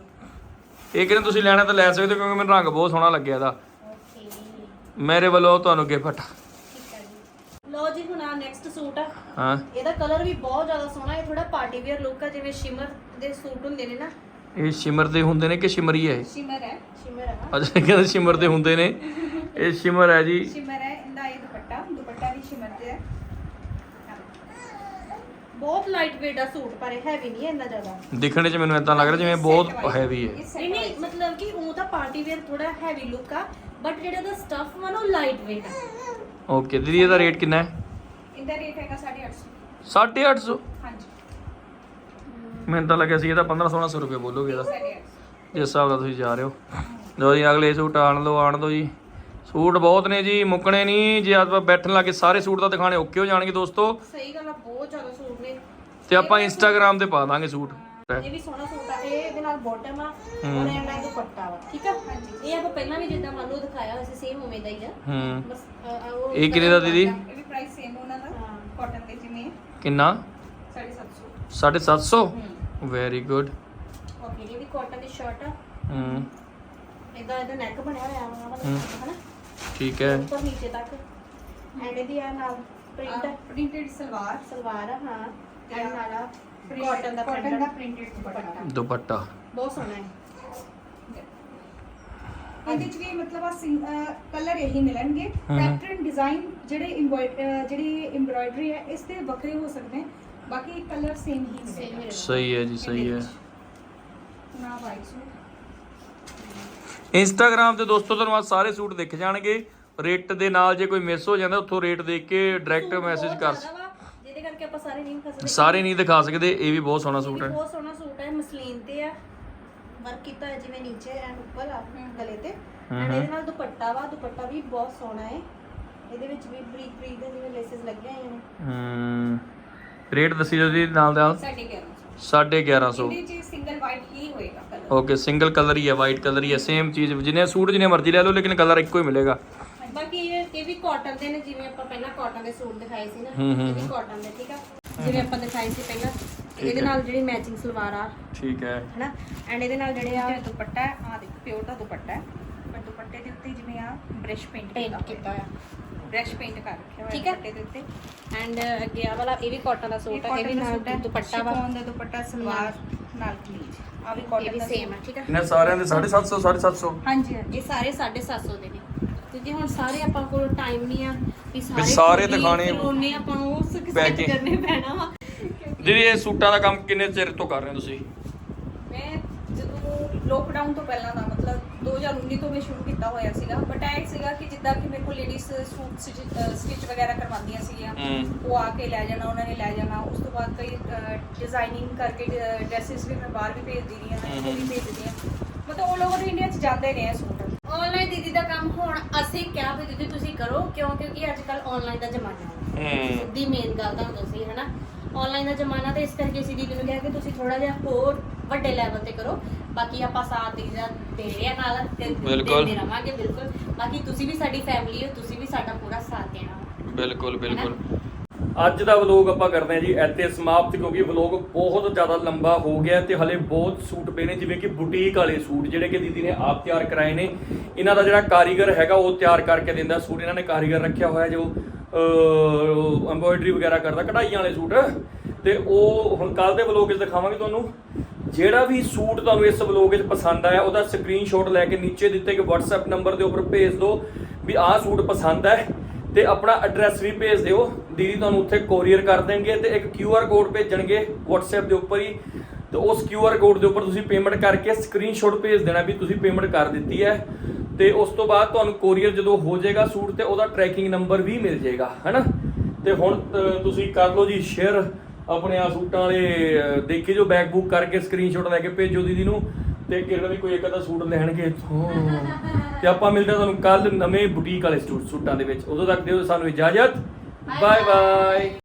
ਇਹ ਕਿਰਨ ਤੁਸੀਂ ਲੈਣਾ ਤਾਂ ਲੈ ਸਕਦੇ ਹੋ ਕਿਉਂਕਿ ਮੈਨੂੰ ਰੰਗ ਬਹੁਤ ਸੋਹਣਾ ਲੱਗਿਆ ਇਹਦਾ। ਓਕੇ ਮੇਰੇ ਵੱਲੋਂ ਤੁਹਾਨੂੰ ਗਿਫਟ ਲਓ ਜੀ ਹੁਣ ਆ ਨੈਕਸਟ ਸੂਟ ਆ। ਹਾਂ। ਇਹਦਾ ਕਲਰ ਵੀ ਬਹੁਤ ਜ਼ਿਆਦਾ ਸੋਹਣਾ ਹੈ ਥੋੜਾ ਪਾਰਟੀ ਵੇਅਰ ਲੁੱਕ ਆ ਜਿਵੇਂ ਸ਼ਿਮਰ ਦੇ ਸੂਟ ਹੁੰਦੇ ਨੇ ਨਾ। ਇਹ ਸ਼ਿਮਰ ਦੇ ਹੁੰਦੇ ਨੇ ਕਿ ਸ਼ਿਮਰੀ ਹੈ ਇਹ? ਸ਼ਿਮਰ ਹੈ ਸ਼ਿਮਰ ਆ। ਅੱਛਾ ਕਹਿੰਦੇ ਸ਼ਿਮਰ ਦੇ ਹੁੰਦੇ ਨੇ। ਇਹ ਸ਼ਿਮਰ ਹੈ ਜੀ। ਸ਼ਿਮਰ ਹੈ ਇਹਦਾ ਇਹ ਦੁਪੱਟਾ ਦੁਪੱਟਾ ਵੀ ਸ਼ਿਮਰ ਤੇ ਹੈ। ਬਹੁਤ ਲਾਈਟ weight ਆ ਸੂਟ ਪਰ ਇਹ ਹੈਵੀ ਨਹੀਂ ਹੈ ਇੰਨਾ ਜ਼ਿਆਦਾ। ਦਿਖਣੇ 'ਚ ਮੈਨੂੰ ਇਦਾਂ ਲੱਗ ਰਿਹਾ ਜਿਵੇਂ ਬਹੁਤ ਹੈਵੀ ਹੈ। ਨਹੀਂ ਨਹੀਂ ਮਤਲਬ ਕਿ ਉਹ ਤਾਂ ਪਾਰਟੀ ਵੇਅਰ ਥੋੜਾ ਹੈਵੀ ਲੁੱਕ ਆ। ਬਟ ਜਿਹੜਾ ਉਹਦਾ ਸਟਫ ਵਾ ਨਾ ਉਹ ਲਾਈਟ weight ਆ। ਓਕੇ ਦੀਦੀ ਇਹਦਾ ਰੇਟ ਕਿੰਨਾ ਹੈ? ਇਹਦਾ ਰੇਟ ਹੈਗਾ 850 850 ਹਾਂਜੀ। ਮੈਨੂੰ ਤਾਂ ਲੱਗਿਆ ਸੀ ਇਹਦਾ 15 1600 ਰੁਪਏ ਬੋਲੋਗੇ ਇਹਦਾ। 850 ਜਿਸ ਹਿਸਾਬ ਦਾ ਤੁਸੀਂ ਜਾ ਰਹੇ ਹੋ। ਲਓ ਜੀ ਅਗਲੇ ਸੂਟ ਆਣ ਲਓ ਆਣ ਲਓ ਜੀ। ਸੂਟ ਬਹੁਤ ਨੇ ਜੀ ਮੁੱਕਣੇ ਨਹੀਂ। ਜੇ ਆਪਾਂ ਬੈਠਣ ਲੱਗੇ ਸਾਰੇ ਸੂਟ ਤਾਂ ਦਿਖਾਣੇ ਔਕੇ ਹੋ ਜਾਣਗੇ ਦੋਸਤੋ। ਸਹੀ ਗੱਲ ਆ ਬਹੁਤ ਜ਼ਿਆਦਾ ਸੂਟ ਨੇ। ਤੇ ਆਪਾਂ ਇੰਸਟਾਗ੍ਰam ਤੇ ਪਾ ਦਾਂਗੇ ਸੂਟ। ਇਹ ਵੀ ਸੋਹਣਾ ਸੂਟ ਇਹ ਇਹਦੇ ਨਾਲ ਬਾਟਮ ਆ ਔਰ ਇਹ ਨਾਲ ਦੁਪੱਟਾ ਵਾ ਠੀਕ ਆ? ਇਹ ਆਪਾਂ ਪਹਿਲਾਂ ਵੀ ਜਿੱਦਾਂ ਮੰਨ ਲਓ ਦਿਖਾਇਆ ਹੋਇਆ ਸੀ ਸੇਮ ਉਵੇਂ ਦਾ ਹੀ ਆ। ਹੂੰ। ਬਸ ਅ, ਅ, ਉਹ ਇਹ ਕਿੰਨੇ ਦਾ ਦੀਦੀ? ਇਹ ਵੀ ਪ੍ਰਾਈਸ ਸੇਮ ਉਹਨਾਂ ਦਾ ਹਾਂ। ਕਾਟਨ ਦੇ ਜਿਵੇਂ। ਕਿੰਨਾ? 750 750 ਵੈਰੀ ਗੁੱਡ ਓਕੇ ਇਹ ਵੀ ਕਾਟਨ ਦੀ ਸ਼ਰਟ ਆ। ਹੂੰ। ਇਹਦਾ ਇਹਦਾ ਨੈਕ ਬਣਿਆ ਹੋਇਆ ਵਾ ਵਾਲਾ ਹੂੰ। ਹਨਾ? ਠੀਕ ਹੈ। ਉੱਪਰ ਨੀਚੇ ਤੱਕ। ਐਂਡ ਇਹਦੀ ਆ ਨਾਲ ਪ੍ਰਿੰਟ ਪ੍ਰਿੰਟਡ ਸਲਵਾਰ। ਸਲਵਾਰ ਆ ਹਾਂ। ਤੇ ਐਂਡ ਨਾਲ ਕਾਟਨ ਕਾਟਨ ਦਾ ਕਾਟਨ ਦਾ print ਪ੍ਰਿੰਟਡ ਦੁਪੱਟਾ। ਦੁਪੱਟਾ। ਬਹੁਤ ਸੋਹਣਾ ਹੈ। ਇਹਦੇ ਚ ਵੀ ਮਤਲਬ ਆ ਕਲਰ ਇਹੀ ਮਿਲਣਗੇ। ਪੈਟਰਨ ਡਿਜ਼ਾਈਨ ਜਿਹੜੇ ਜਿਹੜੀ ਐਮਬ੍ਰਾਇਡਰੀ ਹੈ ਇਸ ਤੇ ਵੱਖਰੇ ਹੋ ਸਕਦੇ ਹਨ ਬਾਕੀ ਕਲਰ ਸੇਮ ਹੀ ਮਿਲੇਗਾ। ਸਹੀ ਹੈ ਜੀ ਸਹੀ ਹੈ। ਨਾ ਵਾਈਟ ਸੂਟ ਇੰਸਟਾਗ੍ਰam ਤੇ ਦੋਸਤੋ ਤੁਹਾਨੂੰ ਆ ਸਾਰੇ ਸੂਟ ਦਿਖ ਜਾਣਗੇ। ਰੇਟ ਦੇ ਨਾਲ ਜੇ ਕੋਈ ਮਿਸ ਹੋ ਜਾਂਦਾ ਉੱਥੋਂ ਰੇਟ ਦੇਖ ਕੇ ਡਾਇਰੈਕਟ ਮੈਸੇਜ ਕਰ ਜ਼ਿਆਦਾ ਵਾ, ਜਿਹਦੇ ਕਰਕੇ ਆਪਾਂ ਸਾਰੇ ਨਹੀਂ ਦਿਖਾ ਸਕਦੇ। ਸਾਰੇ ਨਹੀਂ ਦਿਖਾ ਸਕਦੇ ਇਹ ਵੀ ਬਹੁਤ ਸੋਹਣਾ ਸੂਟ ਹੈ। ਬਹੁਤ ਸੋਹਣਾ ਸੂਟ ਹੈ ਮਸਲੀਨ ਤੇ ਆ। ਵਰਕ ਕੀਤਾ ਹੈ ਜਿਵੇਂ ਨੀਚੇ ਐਂਡ ਉੱਪਰ ਆ ਗਲੇ ਤੇ। ਐਂਡ ਇਹਦੇ ਨਾਲ ਦੁਪੱਟਾ ਵਾ ਦੁਪੱਟਾ ਵੀ ਬਹੁਤ ਸੋਹਣਾ ਹੈ। ਇਹਦੇ ਵਿੱਚ ਵੀ ਬਰੀਕ ਬਰੀਕ ਦੇ ਜਿਵੇਂ ਲੇਸਸ ਲੱਗੀਆਂ ਹੋਈਆਂ ਨੇ। ਹੂੰ ਰੇਟ ਦੱਸੀ ਜੋ ਜੀ ਨਾਲ ਦੇ ਨਾਲ। 1150 1150 ਇਹਦੇ ਚ ਸਿੰਗਲ ਵਾਈਟ ਹੀ ਹੋਏਗਾ ਕਲਰ ਓਕੇ ਸਿੰਗਲ ਕਲਰ ਹੀ ਹੈ ਵਾਈਟ ਕਲਰ ਹੀ ਹੈ ਸੇਮ ਚੀਜ਼। ਜਿੰਨੇ ਸੂਟ ਜਿੰਨੇ ਮਰਜ਼ੀ ਲੈ ਲਓ ਲੇਕਿਨ ਕਲਰ ਇੱਕੋ ਹੀ ਮਿਲੇਗਾ। ਬਾਕੀ ਇਹ ਇਹ ਵੀ ਕਾਟਨ ਦੇ ਨੇ ਜਿਵੇਂ ਆਪਾਂ ਪਹਿਲਾਂ ਕਾਟਨ ਦੇ ਸੂਟ ਦਿਖਾਏ ਸੀ ਨਾ ਹਮ, ਹਮ, ਇਹ ਵੀ ਕਾਟਨ ਦੇ ਠੀਕ ਆ? ਜਿਵੇਂ ਆਪਾਂ ਦਿਖਾਏ ਸੀ ਪਹਿਲਾਂ ਤੇ ਇਹਦੇ ਨਾਲ ਜਿਹੜੀ ਮੈਚਿੰਗ ਸਲਵਾਰ ਆ ਠੀਕ ਹੈ। ਹਨਾ? ਐਂਡ ਇਹਦੇ ਨਾਲ ਜਿਹੜੇ ਆ ਇਹ ਦੁਪੱਟਾ ਹੈ ਆ ਦੇਖੋ ਪਿਓਰ ਦਾ ਦੁਪੱਟਾ ਹੈ ਪਰ ਦੁਪੱਟੇ ਦੇ ਉੱਤੇ ਜਿਵੇਂ ਆ ਬ੍ਰਸ਼ ਪੇਂਟ ਪੇਂਟ ਕੀਤਾ ਹੋਇਆ। ਬ੍ਰਸ਼ ਪੇਂਟ ਕਰ ਰੱਖਿਆ ਹੋਇਆ ਠੀਕ ਹੈ। ਦੁਪੱਟੇ ਦੇ ਉੱਤੇ। ਐਂਡ ਅੱਗੇ ਆ ਵਾਲਾ ਇਹ ਵੀ ਕਾਟਨ ਦਾ ਸੂਟ ਆ ਇਹ ਵੀ ਨਾਲ ਦੁਪੱਟਾ ਵਾ। ਸ਼ਿਫੋਨ ਦਾ ਦੁਪੱਟਾ ਸਲਵਾਰ ਨਾਲ ਕਮੀਜ਼। ਆ ਵੀ ਇਹ ਕਾਟਨ ਵੀ ਦਾ ਸੇਮ ਆ ਠੀਕ ਆ? ਇਹਨਾਂ ਸਾਰਿਆਂ ਦੇ 750 750 ਹਾਂਜੀ ਹਾਂਜੀ ਇਹ ਸਾਰੇ 750 ਦੇ ਨੇ। ਕਿਉਂਕਿ ਹੁਣ ਸਾਰੇ ਆਪਾਂ ਕੋਲ ਟਾਈਮ ਨਹੀਂ ਆ ਵੀ ਸਾਰੇ ਸਾਰੇ ਦਿਖਾਣੇ- ਕਰਵਾਉਣੇ ਆਪਾਂ ਨੂੰ ਉਸ Packing। ਕਰਨੇ ਪੈਣਾ ਵਾ। ਦੀਦੀ ਇਹ ਸੂਟਾਂ ਦਾ ਕੰਮ ਕਿੰਨੇ ਚਿਰ ਤੋਂ ਕਰ ਰਹੇ ਹੋ ਤੁਸੀਂ? ਮੈਂ ਜਦੋਂ ਲੋਕਡਾਊਨ ਤੋਂ ਪਹਿਲਾਂ ਦਾ ਮਤਲਬ 2019 ਤੋਂ ਮੈਂ ਸ਼ੁਰੂ ਕੀਤਾ ਹੋਇਆ ਸੀਗਾ ਬਟ ਇਹ ਸੀਗਾ ਕਿ ਜਿੱਦਾਂ ਕਿ ਮੇਰੇ ਕੋਲ ਲੇਡੀਜ਼ ਸੂਟ ਸਟਿਚ ਵਗੈਰਾ ਕਰਵਾਉਂਦੀਆਂ ਸੀਗੀਆਂ। ਉਹ ਆ ਕੇ ਲੈ ਜਾਣਾ ਉਹਨਾਂ ਨੇ ਲੈ ਜਾਣਾ। ਉਸ ਤੋਂ ਬਾਅਦ ਕਈ ਡਿਜ਼ਾਈਨਿੰਗ ਕਰਕੇ ਡਰੈਸਸ ਵੀ ਮੈਂ ਬਾਹਰ ਵੀ ਭੇਜਦੀ ਰਹੀ ਹਾਂ ਇੱਥੇ ਵੀ ਭੇਜਦੀ ਹਾਂ ਮਤਲਬ all over ਇੰਡੀਆ 'ਚ ਜਾਂਦੇ ਨੇ ਸੂਟ ਆਨਲਾਈਨ ਦੀਦੀ ਦਾ ਕੰਮ ਹੁਣ ਅਸੀਂ ਕਿਹਾ ਵੀ ਦੀਦੀ ਤੁਸੀਂ ਕਰੋ ਕਿਉਂ? ਕਿਉਂਕਿ ਅੱਜ ਕੱਲ ਆਨਲਾਈਨ ਦਾ ਜ਼ਮਾਨਾ ਹੈ। ਹੂੰ। ਸਿੱਧੀ ਮੇਨ ਗੱਲ ਤਾਂ ਤੁਸੀਂ ਹਨਾ? ਆਨਲਾਈਨ ਦਾ ਜ਼ਮਾਨਾ ਤੇ ਇਸ ਕਰਕੇ ਅਸੀਂ ਦੀਦੀ ਨੂੰ ਕਿਹਾ ਕਿ ਤੁਸੀਂ ਥੋੜਾ ਜਿਹਾ ਹੋਰ ਵੱਡੇ ਲੈਵਲ ਤੇ ਕਰੋ। ਬਾਕੀ ਆਪਾਂ ਸਾਥ ਦੀ ਦਾ ਦੇ ਰਹੇ ਆ ਨਾਲ ਤੇ ਬਿਲਕੁਲ। ਰਵਾਂਗੇ ਬਿਲਕੁਲ। ਬਾਕੀ ਤੁਸੀਂ ਵੀ ਸਾਡੀ ਫੈਮਿਲੀ ਹੋ ਤੁਸੀਂ ਵੀ ਸਾਡਾ ਪੂਰਾ ਸਾਥ ਦੇਣਾ। ਬਿਲਕੁਲ ਬਿਲਕੁਲ। ਅੱਜ ਦਾ ਵਲੋਗ ਆਪਾਂ ਕਰਦੇ ਹਾਂ ਜੀ ਇੱਥੇ ਸਮਾਪਤ, ਕਿਉਂਕਿ ਵਲੋਗ ਬਹੁਤ ਜ਼ਿਆਦਾ ਲੰਬਾ ਹੋ ਗਿਆ ਤੇ ਹਲੇ ਬਹੁਤ ਸੂਟ ਪਏ ਨੇ, ਜਿਵੇਂ ਕਿ ਬੁਟੀਕ ਵਾਲੇ ਸੂਟ, ਜਿਹੜੇ ਕਿ ਦੀਦੀ ਨੇ ਆਪ ਤਿਆਰ ਕਰਾਏ ਨੇ। ਇਹਨਾਂ ਦਾ ਜਿਹੜਾ ਕਾਰੀਗਰ ਹੈਗਾ, ਉਹ ਤਿਆਰ ਕਰਕੇ ਦਿੰਦਾ ਸੂਟ। ਇਹਨਾਂ ਨੇ ਕਾਰੀਗਰ ਰੱਖਿਆ ਹੋਇਆ ਜੋ ਐਮਬੋਇਡਰੀ ਵਗੈਰਾ ਕਰਦਾ, ਕਢਾਈਆਂ ਵਾਲੇ ਸੂਟ। ਤੇ ਉਹ ਹੁਣ ਕੱਲ ਦੇ ਵਲੋਗ 'ਚ ਦਿਖਾਵਾਂਗੇ ਤੁਹਾਨੂੰ। ਜਿਹੜਾ ਵੀ ਸੂਟ ਤੁਹਾਨੂੰ ਇਸ ਵਲੋਗ ਵਿੱਚ ਪਸੰਦ ਆਇਆ, ਉਹਦਾ ਸਕਰੀਨਸ਼ਾਟ ਲੈ ਕੇ ਨੀਚੇ ਦਿੱਤੇ ਗਏ WhatsApp ਨੰਬਰ ਦੇ ਉੱਪਰ ਭੇਜ ਦਿਓ ਵੀ ਆਹ ਸੂਟ ਪਸੰਦ ਹੈ। ਤੇ ਆਪਣਾ ਐਡਰੈਸ ਵੀ ਭੇਜ ਦਿਓ। ਦੀਦੀ ਤੁਹਾਨੂੰ ਉੱਥੇ ਕੋਰੀਅਰ ਕਰ ਦੇਣਗੇ ਤੇ ਇੱਕ QR ਕੋਡ ਭੇਜਣਗੇ WhatsApp ਦੇ ਉੱਪਰ ਹੀ। ਤੇ ਉਸ QR ਕੋਡ ਦੇ ਉੱਪਰ ਤੁਸੀਂ ਪੇਮੈਂਟ ਕਰਕੇ ਸਕਰੀਨਸ਼ਾਟ ਭੇਜ ਦੇਣਾ ਵੀ ਤੁਸੀਂ ਪੇਮੈਂਟ ਕਰ ਦਿੱਤੀ ਹੈ। ਤੇ ਉਸ ਤੋਂ ਬਾਅਦ ਤੁਹਾਨੂੰ ਕੋਰੀਅਰ ਜਦੋਂ ਹੋ ਜਾਏਗਾ ਸੂਟ ਤੇ ਉਹਦਾ ਟਰੈਕਿੰਗ ਨੰਬਰ ਵੀ ਮਿਲ ਜਾਏਗਾ, ਹੈਨਾ? ਤੇ ਹੁਣ ਤੁਸੀਂ ਕਰ ਲਓ ਜੀ ਸ਼ੇਅਰ ਆਪਣੇ ਆ ਸੂਟਾਂ ਵਾਲੇ ਦੇਖੀ ਜੋ ਬੈਗ ਬੁੱਕ ਕਰਕੇ ਸਕਰੀਨਸ਼ਾਟ ਲੈ ਕੇ ਭੇਜੋ ਦੀਦੀ ਨੂੰ। ਤੇ ਕਿਰਨ ਵੀ ਕੋਈ ਇੱਕ ਅੱਧਾ ਸੂਟ ਲੈਣਗੇ ਇੱਥੋਂ। ਤੇ ਆਪਾਂ ਮਿਲਦੇ ਹਾਂ ਤੁਹਾਨੂੰ ਕੱਲ ਨਵੇਂ ਬੁਟੀਕ ਵਾਲੇ ਸੂਟ ਸੂਟਾਂ ਦੇ ਵਿੱਚ। ਉਦੋਂ ਤੱਕ ਦਿਓ ਸਾਨੂੰ ਇਜਾਜ਼ਤ। Bye bye